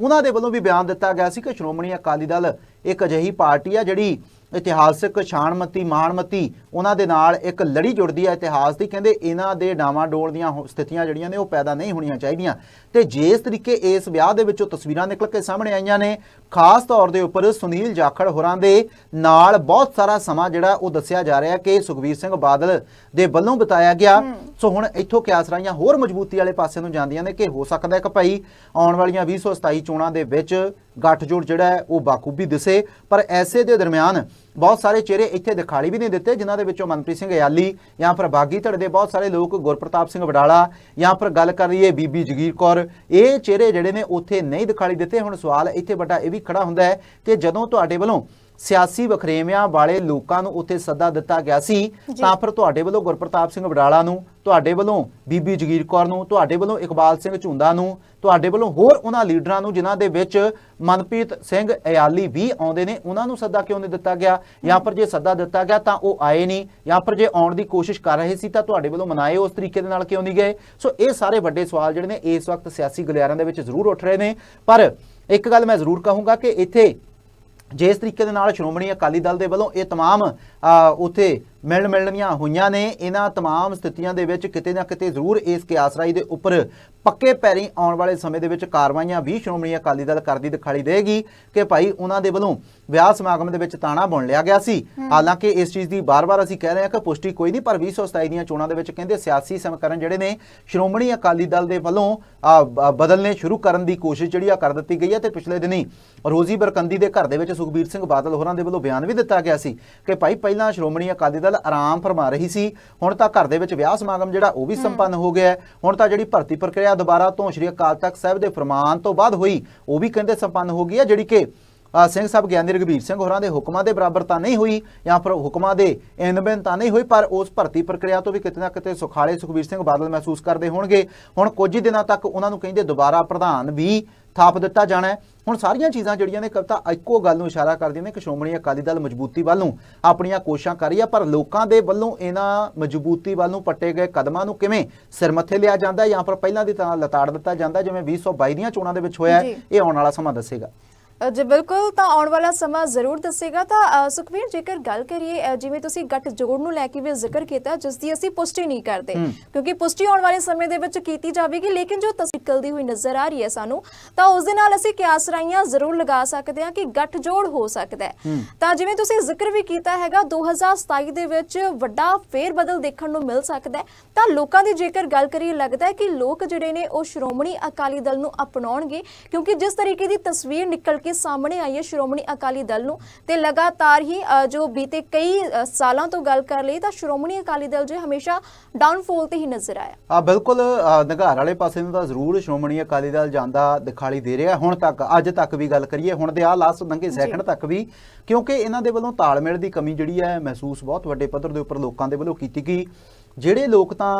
[SPEAKER 2] ਉਹਨਾਂ ਦੇ ਵੱਲੋਂ ਵੀ ਬਿਆਨ ਦਿੱਤਾ ਗਿਆ ਸੀ ਕਿ ਸ਼੍ਰੋਮਣੀ ਅਕਾਲੀ ਦਲ ਇੱਕ ਅਜਿਹੀ ਪਾਰਟੀ ਆ ਜਿਹੜੀ ਇਤਿਹਾਸਕ ਸ਼ਾਨਮਤੀ ਮਾਣਮਤੀ ਉਹਨਾਂ ਦੇ ਨਾਲ ਇੱਕ ਲੜੀ ਜੁੜਦੀ ਹੈ ਇਤਿਹਾਸ ਦੀ। ਕਹਿੰਦੇ ਇਹਨਾਂ ਦੇ ਡਾਵਾਂ ਡੋਲ ਦੀਆਂ ਸਥਿਤੀਆਂ ਜਿਹੜੀਆਂ ਨੇ ਉਹ ਪੈਦਾ ਨਹੀਂ ਹੋਣੀਆਂ ਚਾਹੀਦੀਆਂ। ਤੇ ਜਿਸ ਤਰੀਕੇ ਇਸ ਵਿਆਹ ਦੇ ਵਿੱਚੋਂ ਤਸਵੀਰਾਂ ਨਿਕਲ ਕੇ ਸਾਹਮਣੇ ਆਈਆਂ ਨੇ ਖਾਸ ਤੌਰ ਦੇ ਉੱਪਰ ਸੁਨੀਲ ਜਾਖੜ ਹੋਰਾਂ ਦੇ ਨਾਲ ਬਹੁਤ ਸਾਰਾ ਸਮਾਂ ਜਿਹੜਾ ਉਹ ਦੱਸਿਆ ਜਾ ਰਿਹਾ ਕਿ ਸੁਖਵੀਰ ਸਿੰਘ ਬਾਦਲ ਦੇ ਵੱਲੋਂ ਬਤਾਇਆ ਗਿਆ। ਸੋ ਹੁਣ ਇੱਥੋਂ ਕਿਆਸ ਰਾਈਆਂ ਹੋਰ ਮਜ਼ਬੂਤੀ ਵਾਲੇ ਪਾਸੇ ਨੂੰ ਜਾਂਦੀਆਂ ਨੇ ਕਿ ਹੋ ਸਕਦਾ ਹੈ ਕਿ ਭਾਈ ਆਉਣ ਵਾਲੀਆਂ 2027 ਚੋਣਾਂ ਦੇ ਵਿੱਚ ਗੱਠਜੋੜ ਜਿਹੜਾ ਹੈ, ਉਹ ਬਾਖੂਬੀ ਦਿਸੇ। ਪਰ ਐਸੇ ਦੇ ਦਰਮਿਆਨ ਬਹੁਤ ਸਾਰੇ ਚਿਹਰੇ ਇੱਥੇ ਦਿਖਾਈ ਵੀ ਨਹੀਂ ਦਿੱਤੇ, ਜਿਨ੍ਹਾਂ ਦੇ ਵਿੱਚੋਂ ਮਨਪ੍ਰੀਤ ਸਿੰਘ ਯਾਲੀ ਜਾਂ ਫਿਰ ਬਾਗੀ ਧੜ ਦੇ ਬਹੁਤ ਸਾਰੇ ਲੋਕ, ਗੁਰਪ੍ਰਤਾਪ ਸਿੰਘ ਵਡਾਲਾ, ਜਾਂ ਫਿਰ ਗੱਲ ਕਰ ਲਈਏ ਬੀਬੀ ਜਗੀਰ ਕੌਰ। ਇਹ ਚਿਹਰੇ ਜਿਹੜੇ ਨੇ, ਉੱਥੇ ਨਹੀਂ ਦਿਖਾਈ ਦਿੱਤੇ। ਹੁਣ ਸਵਾਲ ਇੱਥੇ ਵੱਡਾ ਇਹ ਵੀ ਖੜਾ ਹੁੰਦਾ ਹੈ ਕਿ ਜਦੋਂ ਤੁਹਾਡੇ ਵੱਲੋਂ ਸਿਆਸੀ ਵਖਰੇਵਿਆਂ ਵਾਲੇ ਲੋਕਾਂ ਨੂੰ ਉੱਥੇ ਸੱਦਾ ਦਿੱਤਾ ਗਿਆ ਸੀ ਤਾਂ ਫਿਰ ਤੁਹਾਡੇ ਵੱਲੋਂ ਗੁਰਪ੍ਰਤਾਪ ਸਿੰਘ ਵਡਾਲਾ ਨੂੰ ਤੁਹਾਡੇ ਵੱਲੋਂ ਬੀਬੀ ਜਗੀਰ ਕੌਰ ਨੂੰ ਤੁਹਾਡੇ ਵੱਲੋਂ ਇਕਬਾਲ ਸਿੰਘ ਝੁੰਦਾ ਨੂੰ ਤੁਹਾਡੇ ਵੱਲੋਂ ਹੋਰ ਉਹਨਾਂ ਲੀਡਰਾਂ ਨੂੰ ਜਿਨ੍ਹਾਂ ਦੇ ਵਿੱਚ ਮਨਪ੍ਰੀਤ ਸਿੰਘ ਇਆਲੀ ਵੀ ਆਉਂਦੇ ਨੇ ਉਹਨਾਂ ਨੂੰ ਸੱਦਾ ਕਿਉਂ ਨਹੀਂ ਦਿੱਤਾ ਗਿਆ? ਜਾਂ ਫਿਰ ਜੇ ਸੱਦਾ ਦਿੱਤਾ ਗਿਆ ਤਾਂ ਉਹ ਆਏ ਨਹੀਂ ਜਾਂ ਫਿਰ ਜੇ ਆਉਣ ਦੀ ਕੋਸ਼ਿਸ਼ ਕਰ ਰਹੇ ਸੀ ਤਾਂ ਤੁਹਾਡੇ ਵੱਲੋਂ ਮਨਾਏ ਉਸ ਤਰੀਕੇ ਦੇ ਨਾਲ ਕਿਉਂ ਨਹੀਂ ਗਏ? ਸੋ ਇਹ ਸਾਰੇ ਵੱਡੇ ਸਵਾਲ ਜਿਹੜੇ ਨੇ ਇਸ ਵਕਤ ਸਿਆਸੀ ਗਲਿਆਰਾਂ ਦੇ ਵਿੱਚ ਜ਼ਰੂਰ ਉੱਠ ਰਹੇ ਨੇ। ਪਰ ਇੱਕ ਗੱਲ ਮੈਂ ਜ਼ਰੂਰ ਕਹੂੰਗਾ ਕਿ ਇੱਥੇ ਜਿਸ ਤਰੀਕੇ ਦੇ ਨਾਲ ਸ਼੍ਰੋਮਣੀ ਅਕਾਲੀ ਦਲ ਦੇ ਵੱਲੋਂ ਇਹ तमाम ਉਥੇ ਮਿਲਣ ਮਿਲਣੀਆਂ ਹੋਈਆਂ ਨੇ ਇਹਨਾਂ तमाम ਸਥਿਤੀਆਂ ਦੇ ਵਿੱਚ ਕਿਤੇ ਨਾ ਕਿਤੇ ਜ਼ਰੂਰ ਇਸ ਕਿਆਸਰਾਈ ਦੇ ਉੱਪਰ ਪੱਕੇ ਪੈਰੀ ਆਉਣ ਵਾਲੇ ਸਮੇਂ ਦੇ ਵਿੱਚ ਕਾਰਵਾਈਆਂ ਵੀ ਸ਼੍ਰੋਮਣੀ ਅਕਾਲੀ ਦਲ ਕਰਦੀ ਦਿਖਾਈ ਦੇਗੀ ਕਿ ਭਾਈ ਉਹਨਾਂ ਦੇ ਵੱਲੋਂ ਵਿਆਹ ਸਮਾਗਮ ਦੇ ਵਿੱਚ ਤਾਣਾ ਬੁਣ ਲਿਆ ਗਿਆ ਸੀ ਹਾਲਾਂਕਿ ਇਸ ਚੀਜ਼ ਦੀ ਬਾਰ-ਬਾਰ ਅਸੀਂ ਕਹਿ ਰਹੇ ਹਾਂ ਕਿ ਪੁਸ਼ਟੀ ਕੋਈ ਨਹੀਂ ਪਰ 2027 ਦੀਆਂ ਚੋਣਾਂ ਦੇ ਵਿੱਚ ਕਹਿੰਦੇ ਸਿਆਸੀ ਸਮੀਕਰਨ ਜਿਹੜੇ ਨੇ ਸ਼੍ਰੋਮਣੀ ਅਕਾਲੀ ਦਲ ਦੇ ਵੱਲੋਂ ਆ, ਬ- ਬਦਲਨੇ ਸ਼ੁਰੂ ਕਰਨ ਦੀ ਕੋਸ਼ਿਸ਼ ਜਿਹੜੀ ਆ ਕਰ ਦਿੱਤੀ ਗਈ ਹੈ ਤੇ ਪਿਛਲੇ ਦਿਨੀ ਰੋਜ਼ੀ ਬਰਕੰਦੀ ਦੇ ਘਰ ਦੇ ਵਿੱਚ ਸੁਖਬੀਰ ਸਿੰਘ ਬਾਦਲ ਹੋਰਾਂ ਦੇ ਵੱਲੋਂ ਬਿਆਨ ਵੀ ਦਿੱਤਾ ਗਿਆ ਸੀ ਕਿ ਭਾਈ ਪਹਿਲਾਂ ਸ਼੍ਰੋਮਣੀ ਅਕਾਲੀ ਦਲ ਆਰਾਮ ਫਰਮਾ ਰਹੀ ਸੀ ਹੁਣ ਤਾਂ ਘਰ ਦੇ ਵਿੱਚ ਵਿਆਹ ਸਮਾਗਮ ਜਿਹੜਾ ਉਹ ਵੀ ਸੰਪੰਨ ਹੋ ਗਿਆ ਹੁਣ ਤਾਂ ਜਿਹੜੀ ਭਰਤੀ ਪ੍ਰਕਿਰਿਆ ਦੁਬਾਰਾ ਤੋਂ ਸ਼੍ਰੀ ਅਕਾਲ ਤਖਤ ਸਾਹਿਬ ਦੇ ਫਰਮਾਨ ਤੋਂ ਬਾਅਦ ਹੋਈ ਉਹ ਵੀ ਕਹਿੰਦੇ ਸੰਪੰਨ ਹੋ ਗਈ ਹੈ ਜਿਹੜੀ ਕਿ ਸਿੰਘ ਸਾਹਿਬ ਗਿਆਨੀ ਰਘਬੀਰ ਸਿੰਘ ਹੋਰਾਂ ਦੇ ਹੁਕਮਾਂ ਦੇ ਬਰਾਬਰ ਤਾਂ ਨਹੀਂ ਹੋਈ ਜਾਂ ਫਿਰ ਹੁਕਮਾਂ ਦੇ ਇਨਬਨ ਤਾਂ ਨਹੀਂ ਹੋਈ ਪਰ ਉਸ ਭਰਤੀ ਪ੍ਰਕਿਰਿਆ ਤੋਂ ਵੀ ਕਿਤੇ ਨਾ ਕਿਤੇ ਸੁਖਾਲੇ ਸੁਖਬੀਰ ਸਿੰਘ ਬਾਦਲ ਮਹਿਸੂਸ ਕਰਦੇ ਹੋਣਗੇ। ਹੁਣ ਕੁਝ ਹੀ ਦਿਨਾਂ ਤੱਕ ਉਹਨਾਂ ਨੂੰ ਕਹਿੰਦੇ ਦੁਬਾਰਾ ਪ੍ਰਧਾਨ ਵੀ ਥਾਪ ਦਿੱਤਾ ਜਾਣਾ ਹੈ। ਹੁਣ ਸਾਰੀਆਂ ਚੀਜ਼ਾਂ ਜਿਹੜੀਆਂ ਨੇ ਕਵਿਤਾ ਇੱਕੋ ਗੱਲ ਨੂੰ ਇਸ਼ਾਰਾ ਕਰਦੀਆਂ ਨੇ ਕਿ ਸ਼੍ਰੋਮਣੀ ਅਕਾਲੀ ਦਲ ਮਜ਼ਬੂਤੀ ਵੱਲ ਨੂੰ ਆਪਣੀਆਂ ਕੋਸ਼ਿਸ਼ਾਂ ਕਰ ਰਹੀ ਹੈ ਪਰ ਲੋਕਾਂ ਦੇ ਵੱਲੋਂ ਇਹਨਾਂ ਮਜ਼ਬੂਤੀ ਵੱਲ ਨੂੰ ਪੱਟੇ ਗਏ ਕਦਮਾਂ ਨੂੰ ਕਿਵੇਂ ਸਿਰ ਮੱਥੇ ਲਿਆ ਜਾਂਦਾ ਜਾਂ ਫਿਰ ਪਹਿਲਾਂ ਦੀ ਤਰ੍ਹਾਂ ਲਤਾੜ ਦਿੱਤਾ ਜਾਂਦਾ ਜਿਵੇਂ 2022 ਦੀਆਂ ਚੋਣਾਂ ਦੇ ਵਿੱਚ ਹੋਇਆ। ਇਹ ਆਉਣ ਵਾਲਾ ਸਮਾਂ ਦੱਸੇਗਾ।
[SPEAKER 1] ਜੀ ਬਿਲਕੁਲ ਤਾਂ ਆਉਣ ਵਾਲਾ ਸਮਾਂ ਜ਼ਰੂਰ ਦੱਸੇਗਾ ਤਾਂ ਸੁਖਵੀਰ ਜੇਕਰ ਗੱਲ ਕਰੀਏ ਜਿਵੇਂ ਤੁਸੀਂ ਗੱਠ ਜੋੜ ਨੂੰ ਲੈ ਕੇ ਵੀ ਜ਼ਿਕਰ ਕੀਤਾ ਜਿਸ ਦੀ ਅਸੀਂ ਪੁਸ਼ਟੀ ਨਹੀਂ ਕਰਦੇ। ਕਿਉਂਕਿ ਪੁਸ਼ਟੀ ਆਉਣ ਵਾਲੇ ਸਮੇਂ ਦੇ ਵਿੱਚ ਕੀਤੀ ਜਾਵੇਗੀ ਲੇਕਿਨ ਜੋ ਤਸਵੀਰ ਨਿਕਲਦੀ ਹੋਈ ਨਜ਼ਰ ਆ ਰਹੀ ਹੈ ਸਾਨੂੰ ਤਾਂ ਉਸ ਦੇ ਨਾਲ ਅਸੀਂ ਕਿਆਸ ਰਾਈਆਂ ਜ਼ਰੂਰ ਲਗਾ ਸਕਦੇ ਹਾਂ ਕਿ ਗੱਠ ਜੋੜ ਹੋ ਸਕਦਾ ਹੂੰ। ਤਾਂ ਜਿਵੇਂ ਤੁਸੀਂ ਜ਼ਿਕਰ ਵੀ ਕੀਤਾ ਹੈਗਾ 2027 ਦੇ ਵਿੱਚ ਵੱਡਾ ਫੇਰ ਬਦਲ ਦੇਖਣ ਨੂੰ ਮਿਲ ਸਕਦਾ ਹੈ ਤਾਂ ਲੋਕਾਂ ਦੀ ਜੇਕਰ ਗੱਲ ਕਰੀਏ ਲੱਗਦਾ ਹੈ ਕਿ ਲੋਕ ਜਿਹੜੇ ਨੇ ਉਹ ਸ਼੍ਰੋਮਣੀ ਅਕਾਲੀ ਦਲ ਨੂੰ ਅਪਣਾਉਣਗੇ ਕਿਉਂਕਿ ਜਿਸ ਤਰੀਕੇ ਦੀ ਤਸਵੀਰ ਨਿਕਲ ਕੇ ਸਾਹਮਣੇ ਆਈ ਹੈ ਸ਼੍ਰੋਮਣੀ ਅਕਾਲੀ ਦਲ ਨੂੰ ਤੇ ਲਗਾਤਾਰ ਹੀ ਜੋ ਬੀਤੇ ਕਈ ਸਾਲਾਂ ਤੋਂ ਗੱਲ ਕਰ ਲਈ ਤਾਂ ਸ਼੍ਰੋਮਣੀ ਅਕਾਲੀ ਦਲ ਜੋ ਹਮੇਸ਼ਾ ਡਾਊਨਫਾਲ ਤੇ ਹੀ ਨਜ਼ਰ ਆਇਆ।
[SPEAKER 2] ਆ ਬਿਲਕੁਲ ਅ, ਨਿਘਾਰ ਵਾਲੇ ਪਾਸੇ ਨੂੰ ਤਾਂ ਜ਼ਰੂਰ ਸ਼੍ਰੋਮਣੀ ਅਕਾਲੀ ਦਲ ਜਾਂਦਾ ਦਿਖਾਈ ਦੇ ਰਿਹਾ। ਹੁਣ ਤੱਕ ਅੱਜ ਤੱਕ ਵੀ ਗੱਲ ਕਰੀਏ ਹੁਣ ਦੇ ਆ ਲਾਸਟ ਨੰਗੇ ਸੈਕਿੰਡ ਤੱਕ ਵੀ ਕਿਉਂਕਿ ਇਹਨਾਂ ਦੇ ਵੱਲੋਂ ਤਾਲਮੇਲ ਦੀ ਕਮੀ ਜਿਹੜੀ ਹੈ ਮਹਿਸੂਸ ਬਹੁਤ ਵੱਡੇ ਪੱਧਰ ਦੇ ਉੱਪਰ ਲੋਕਾਂ ਦੇ ਵੱਲੋਂ ਕੀਤੀ ਗਈ। ਜਿਹੜੇ ਲੋਕ ਤਾਂ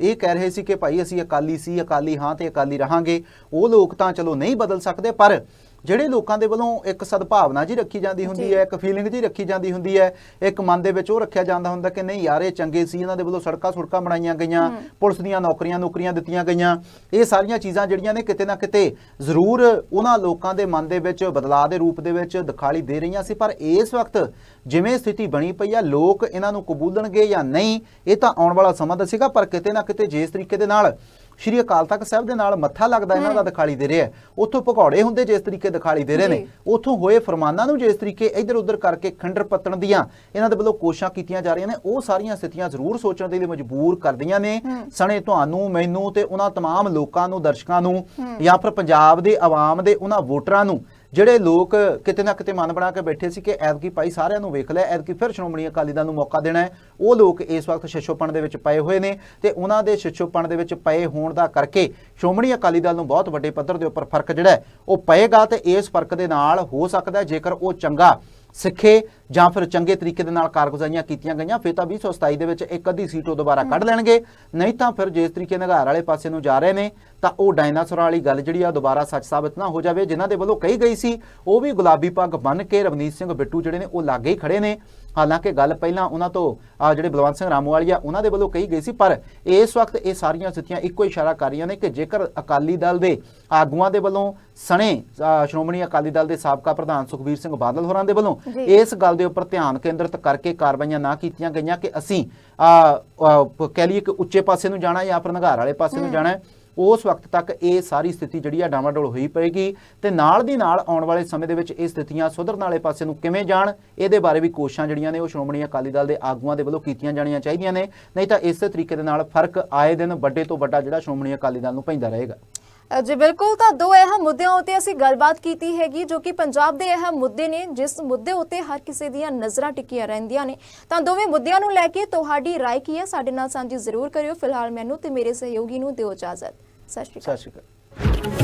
[SPEAKER 2] ਇਹ ਕਹਿ ਰਹੇ ਸੀ ਕਿ ਭਾਈ ਅਸੀਂ ਅਕਾਲੀ ਸੀ ਅਕਾਲੀ ਹਾਂ ਤੇ ਅਕਾਲੀ ਰਹਾਂਗੇ ਉਹ ਲੋਕ ਤਾਂ ਚਲੋ ਨਹੀਂ ਬਦਲ ਸਕਦੇ ਪਰ ਜਿਹੜੇ ਲੋਕਾਂ ਦੇ ਵੱਲੋਂ ਇੱਕ ਸਦਭਾਵਨਾ ਜੀ ਰੱਖੀ ਜਾਂਦੀ ਹੁੰਦੀ। ਹੈ ਇੱਕ ਫੀਲਿੰਗ ਜੀ ਰੱਖੀ ਜਾਂਦੀ ਹੁੰਦੀ ਹੈ ਇੱਕ ਮਨ ਦੇ ਵਿੱਚ ਉਹ ਰੱਖਿਆ ਜਾਂਦਾ ਹੁੰਦਾ ਕਿ ਨਹੀਂ ਯਾਰ ਇਹ ਚੰਗੇ ਸੀ ਇਹਨਾਂ ਦੇ ਵੱਲੋਂ ਸੜਕਾਂ ਸੁੜਕਾਂ ਬਣਾਈਆਂ ਗਈਆਂ ਪੁਲਿਸ ਦੀਆਂ ਨੌਕਰੀਆਂ ਨੌਕਰੀਆਂ ਦਿੱਤੀਆਂ ਗਈਆਂ ਇਹ ਸਾਰੀਆਂ ਚੀਜ਼ਾਂ ਜਿਹੜੀਆਂ ਨੇ ਕਿਤੇ ਨਾ ਕਿਤੇ ਜ਼ਰੂਰ ਉਹਨਾਂ ਲੋਕਾਂ ਦੇ ਮਨ ਦੇ ਵਿੱਚ ਬਦਲਾਅ ਦੇ ਰੂਪ ਦੇ ਵਿੱਚ ਦਿਖਾਈ ਦੇ ਰਹੀਆਂ ਸੀ ਪਰ ਇਸ ਵਕਤ ਜਿਵੇਂ ਸਥਿਤੀ ਬਣੀ ਪਈ ਆ ਲੋਕ ਇਹਨਾਂ ਨੂੰ ਕਬੂਲਣਗੇ ਜਾਂ ਨਹੀਂ ਇਹ ਤਾਂ ਆਉਣ ਵਾਲਾ ਸਮਾਂ ਦੱਸੇਗਾ ਪਰ ਕਿਤੇ ਨਾ ਕਿਤੇ ਜਿਸ ਤਰੀਕੇ ਦੇ ਨਾਲ ਸ਼੍ਰੀ ਅਕਾਲ ਤਖਤ ਸਾਹਿਬ ਦੇ ਨਾਲ ਮੱਥਾ ਲੱਗਦਾ ਇਹਨਾਂ ਦਾ ਦਿਖਾਈ ਦੇ ਰਿਹਾ ਹੈ ਉੱਥੋਂ ਭਗੌੜੇ ਹੁੰਦੇ ਜਿਸ ਤਰੀਕੇ ਦਿਖਾਈ ਦੇ ਰਹੇ ਨੇ
[SPEAKER 1] ਜੀ।
[SPEAKER 2] ਉੱਥੋਂ ਹੋਏ ਫਰਮਾਨਾਂ ਨੂੰ ਜਿਸ ਤਰੀਕੇ ਇੱਧਰ ਉੱਧਰ ਕਰਕੇ ਖੰਡਰ ਪੱਤਣ ਦੀਆਂ ਇਹਨਾਂ ਦੇ ਵੱਲੋਂ ਕੋਸ਼ਿਸ਼ਾਂ ਕੀਤੀਆਂ ਜਾ ਰਹੀਆਂ ਨੇ ਉਹ ਸਾਰੀਆਂ ਸਥਿਤੀਆਂ ਜ਼ਰੂਰ ਸੋਚਣ ਦੇ ਲਈ ਮਜਬੂਰ ਕਰਦੀਆਂ ਨੇ ਸਣੇ ਤੁਹਾਨੂੰ ਮੈਨੂੰ ਤੇ ਉਹਨਾਂ तमाम ਲੋਕਾਂ ਨੂੰ ਦਰਸ਼ਕਾਂ ਨੂੰ ਜਾਂ ਫਿਰ ਪੰਜਾਬ ਦੇ ਆਵਾਮ ਦੇ ਉਹਨਾਂ ਵੋਟਰਾਂ ਨੂੰ ਜਿਹੜੇ ਲੋਕ ਕਿਤੇ ਨਾ ਕਿਤੇ ਮਨ ਬਣਾ ਕੇ ਬੈਠੇ ਸੀ ਕਿ ਐਤਕੀ ਭਾਈ ਸਾਰਿਆਂ ਨੂੰ ਵੇਖ ਲੈ, ਐਤਕੀ ਫਿਰ ਸ਼੍ਰੋਮਣੀ ਅਕਾਲੀ ਦਲ ਨੂੰ ਮੌਕਾ ਦੇਣਾ ਹੈ। ਉਹ ਲੋਕ ਇਸ ਵਕਤ ਸ਼ਿਸ਼ੋਪਣ ਦੇ ਵਿੱਚ ਪਏ ਹੋਏ ਨੇ ਤੇ ਉਹਨਾਂ ਦੇ ਸ਼ਿਸ਼ੋਪਣ ਦੇ ਵਿੱਚ ਪਏ ਹੋਣ ਦਾ ਕਰਕੇ ਸ਼੍ਰੋਮਣੀ ਅਕਾਲੀ ਦਲ ਨੂੰ ਬਹੁਤ ਵੱਡੇ ਪੱਧਰ ਦੇ ਉੱਪਰ ਫ਼ਰਕ ਜਿਹੜਾ ਉਹ ਪਏਗਾ ਤੇ ਇਸ ਫ਼ਰਕ ਦੇ ਨਾਲ ਹੋ ਸਕਦਾ ਜੇਕਰ ਉਹ ਚੰਗਾ ਸਿੱਖੇ ਜਾਂ ਫਿਰ ਚੰਗੇ ਤਰੀਕੇ ਦੇ ਨਾਲ ਕਾਰਗੁਜ਼ਾਰੀਆਂ ਕੀਤੀਆਂ ਗਈਆਂ, ਫਿਰ ਤਾਂ 2027 ਦੇ ਵਿੱਚ ਇੱਕ ਅੱਧੀ ਸੀਟ ਉਹ ਦੁਬਾਰਾ ਕੱਢ ਲੈਣਗੇ। ਨਹੀਂ ਤਾਂ ਫਿਰ ਜਿਸ ਤਰੀਕੇ ਨਿਗਾਰ ਵਾਲੇ ਪਾਸੇ ਨੂੰ ਜਾ ਰਹੇ ਨੇ, ਤਾਂ ਉਹ ਡਾਇਨਾਸੌਰਾਂ ਵਾਲੀ ਗੱਲ ਜਿਹੜੀ ਆ ਦੁਬਾਰਾ ਸੱਚ ਸਾਬਤ ਨਾ ਹੋ ਜਾਵੇ। ਜਿਨ੍ਹਾਂ ਦੇ ਵੱਲੋਂ ਕਹੀ ਗਈ ਸੀ, ਉਹ ਵੀ ਗੁਲਾਬੀ ਪੱਗ ਬੰਨ ਕੇ ਰਵਨੀਤ ਸਿੰਘ ਬਿੱਟੂ ਜਿਹੜੇ ਨੇ, ਉਹ ਲਾਗੇ ਹੀ ਖੜੇ ਨੇ। ਹਾਲਾਂਕਿ ਗੱਲ ਪਹਿਲਾਂ ਉਹਨਾਂ ਤੋਂ ਜਿਹੜੇ ਬਲਵੰਤ ਸਿੰਘ ਰਾਮੂਵਾਲੀ ਆ ਉਹਨਾਂ ਦੇ ਵੱਲੋਂ ਕਹੀ ਗਈ ਸੀ ਪਰ ਇਸ ਵਕਤ ਇਹ ਸਾਰੀਆਂ ਸਥਿਤੀਆਂ ਇੱਕੋ ਇਸ਼ਾਰਾ ਕਰ ਰਹੀਆਂ ਨੇ ਕਿ ਜੇਕਰ ਅਕਾਲੀ ਦਲ ਦੇ ਆਗੂਆਂ ਦੇ ਵੱਲੋਂ ਸਣੇ ਸ਼੍ਰੋਮਣੀ ਅਕਾਲੀ ਦਲ ਦੇ ਸਾਬਕਾ ਪ੍ਰਧਾਨ ਸੁਖਬੀਰ ਸਿੰਘ ਬਾਦਲ ਹੋਰਾਂ ਦੇ ਵੱਲੋਂ। ਇਸ ਗੱਲ ਦੇ ਉੱਪਰ ਧਿਆਨ ਕੇਂਦਰਿਤ ਕਰਕੇ ਕਾਰਵਾਈਆਂ ਨਾ ਕੀਤੀਆਂ ਗਈਆਂ ਕਿ ਅਸੀਂ ਕਹਿ ਲਈਏ ਕਿ ਉੱਚੇ ਪਾਸੇ ਨੂੰ ਜਾਣਾ ਜਾਂ ਫਿਰ ਨਿਘਾਰ ਵਾਲੇ ਪਾਸੇ ਨੂੰ ਜਾਣਾ ਹੈ, ਉਸ ਵਕਤ ਤੱਕ ਇਹ ਸਾਰੀ ਸਥਿਤੀ ਜਿਹੜੀ ਆ ਡਾਵਾਡੋਲ ਹੋਈ ਪਏਗੀ ਤੇ ਨਾਲ ਦੀ ਨਾਲ ਆਉਣ ਵਾਲੇ ਸਮੇਂ ਦੇ ਵਿੱਚ ਇਹ ਸਥਿਤੀਆਂ ਸੁਧਰਨ ਵਾਲੇ ਪਾਸੇ ਨੂੰ ਕਿਵੇਂ ਜਾਣ, ਇਹਦੇ ਬਾਰੇ ਵੀ ਕੋਸ਼ਿਸ਼ਾਂ ਜਿਹੜੀਆਂ ਨੇ ਉਹ ਸ਼੍ਰੋਮਣੀ ਅਕਾਲੀ ਦਲ ਦੇ ਆਗੂਆਂ ਦੇ ਵੱਲੋਂ ਕੀਤੀਆਂ ਜਾਣੀਆਂ ਚਾਹੀਦੀਆਂ ਨੇ। ਨਹੀਂ ਤਾਂ ਇਸੇ ਤਰੀਕੇ ਦੇ ਨਾਲ ਫ਼ਰਕ ਆਏ ਦਿਨ ਵੱਡੇ ਤੋਂ ਵੱਡਾ ਜਿਹੜਾ ਸ਼੍ਰੋਮਣੀ ਅਕਾਲੀ ਦਲ ਨੂੰ ਪੈਂਦਾ ਰਹੇਗਾ।
[SPEAKER 1] ਜੀ ਬਿਲਕੁਲ ਤਾਂ ਦੋ ਅਹਿਮ ਮੁੱਦਿਆਂ ਉੱਤੇ ਅਸੀਂ ਗੱਲਬਾਤ ਕੀਤੀ ਹੈਗੀ ਜੋ ਕਿ ਪੰਜਾਬ ਦੇ ਅਹਿਮ ਮੁੱਦੇ ਨੇ ਜਿਸ ਮੁੱਦੇ ਉੱਤੇ ਹਰ ਕਿਸੇ ਦੀਆਂ ਨਜ਼ਰਾਂ ਟਿਕੀਆਂ ਰਹਿੰਦੀਆਂ ਨੇ ਤਾਂ ਦੋਵੇਂ ਮੁੱਦਿਆਂ ਨੂੰ ਲੈ ਕੇ ਤੁਹਾਡੀ رائے ਕੀ ਹੈ ਸਾਡੇ ਨਾਲ ਸਾਂਝੀ ਜ਼ਰੂਰ ਕਰਿਓ ਫਿਲਹਾਲ ਮੈਨੂੰ ਤੇ ਮੇਰੇ ਸਹਿਯੋਗੀ ਨੂੰ ਦਿਓ ਇਜਾਜ਼ਤ ਸਤਿ ਸ਼੍ਰੀ ਅਕਾਲ
[SPEAKER 2] ਸਤਿ ਸ਼੍ਰੀ ਅਕਾਲ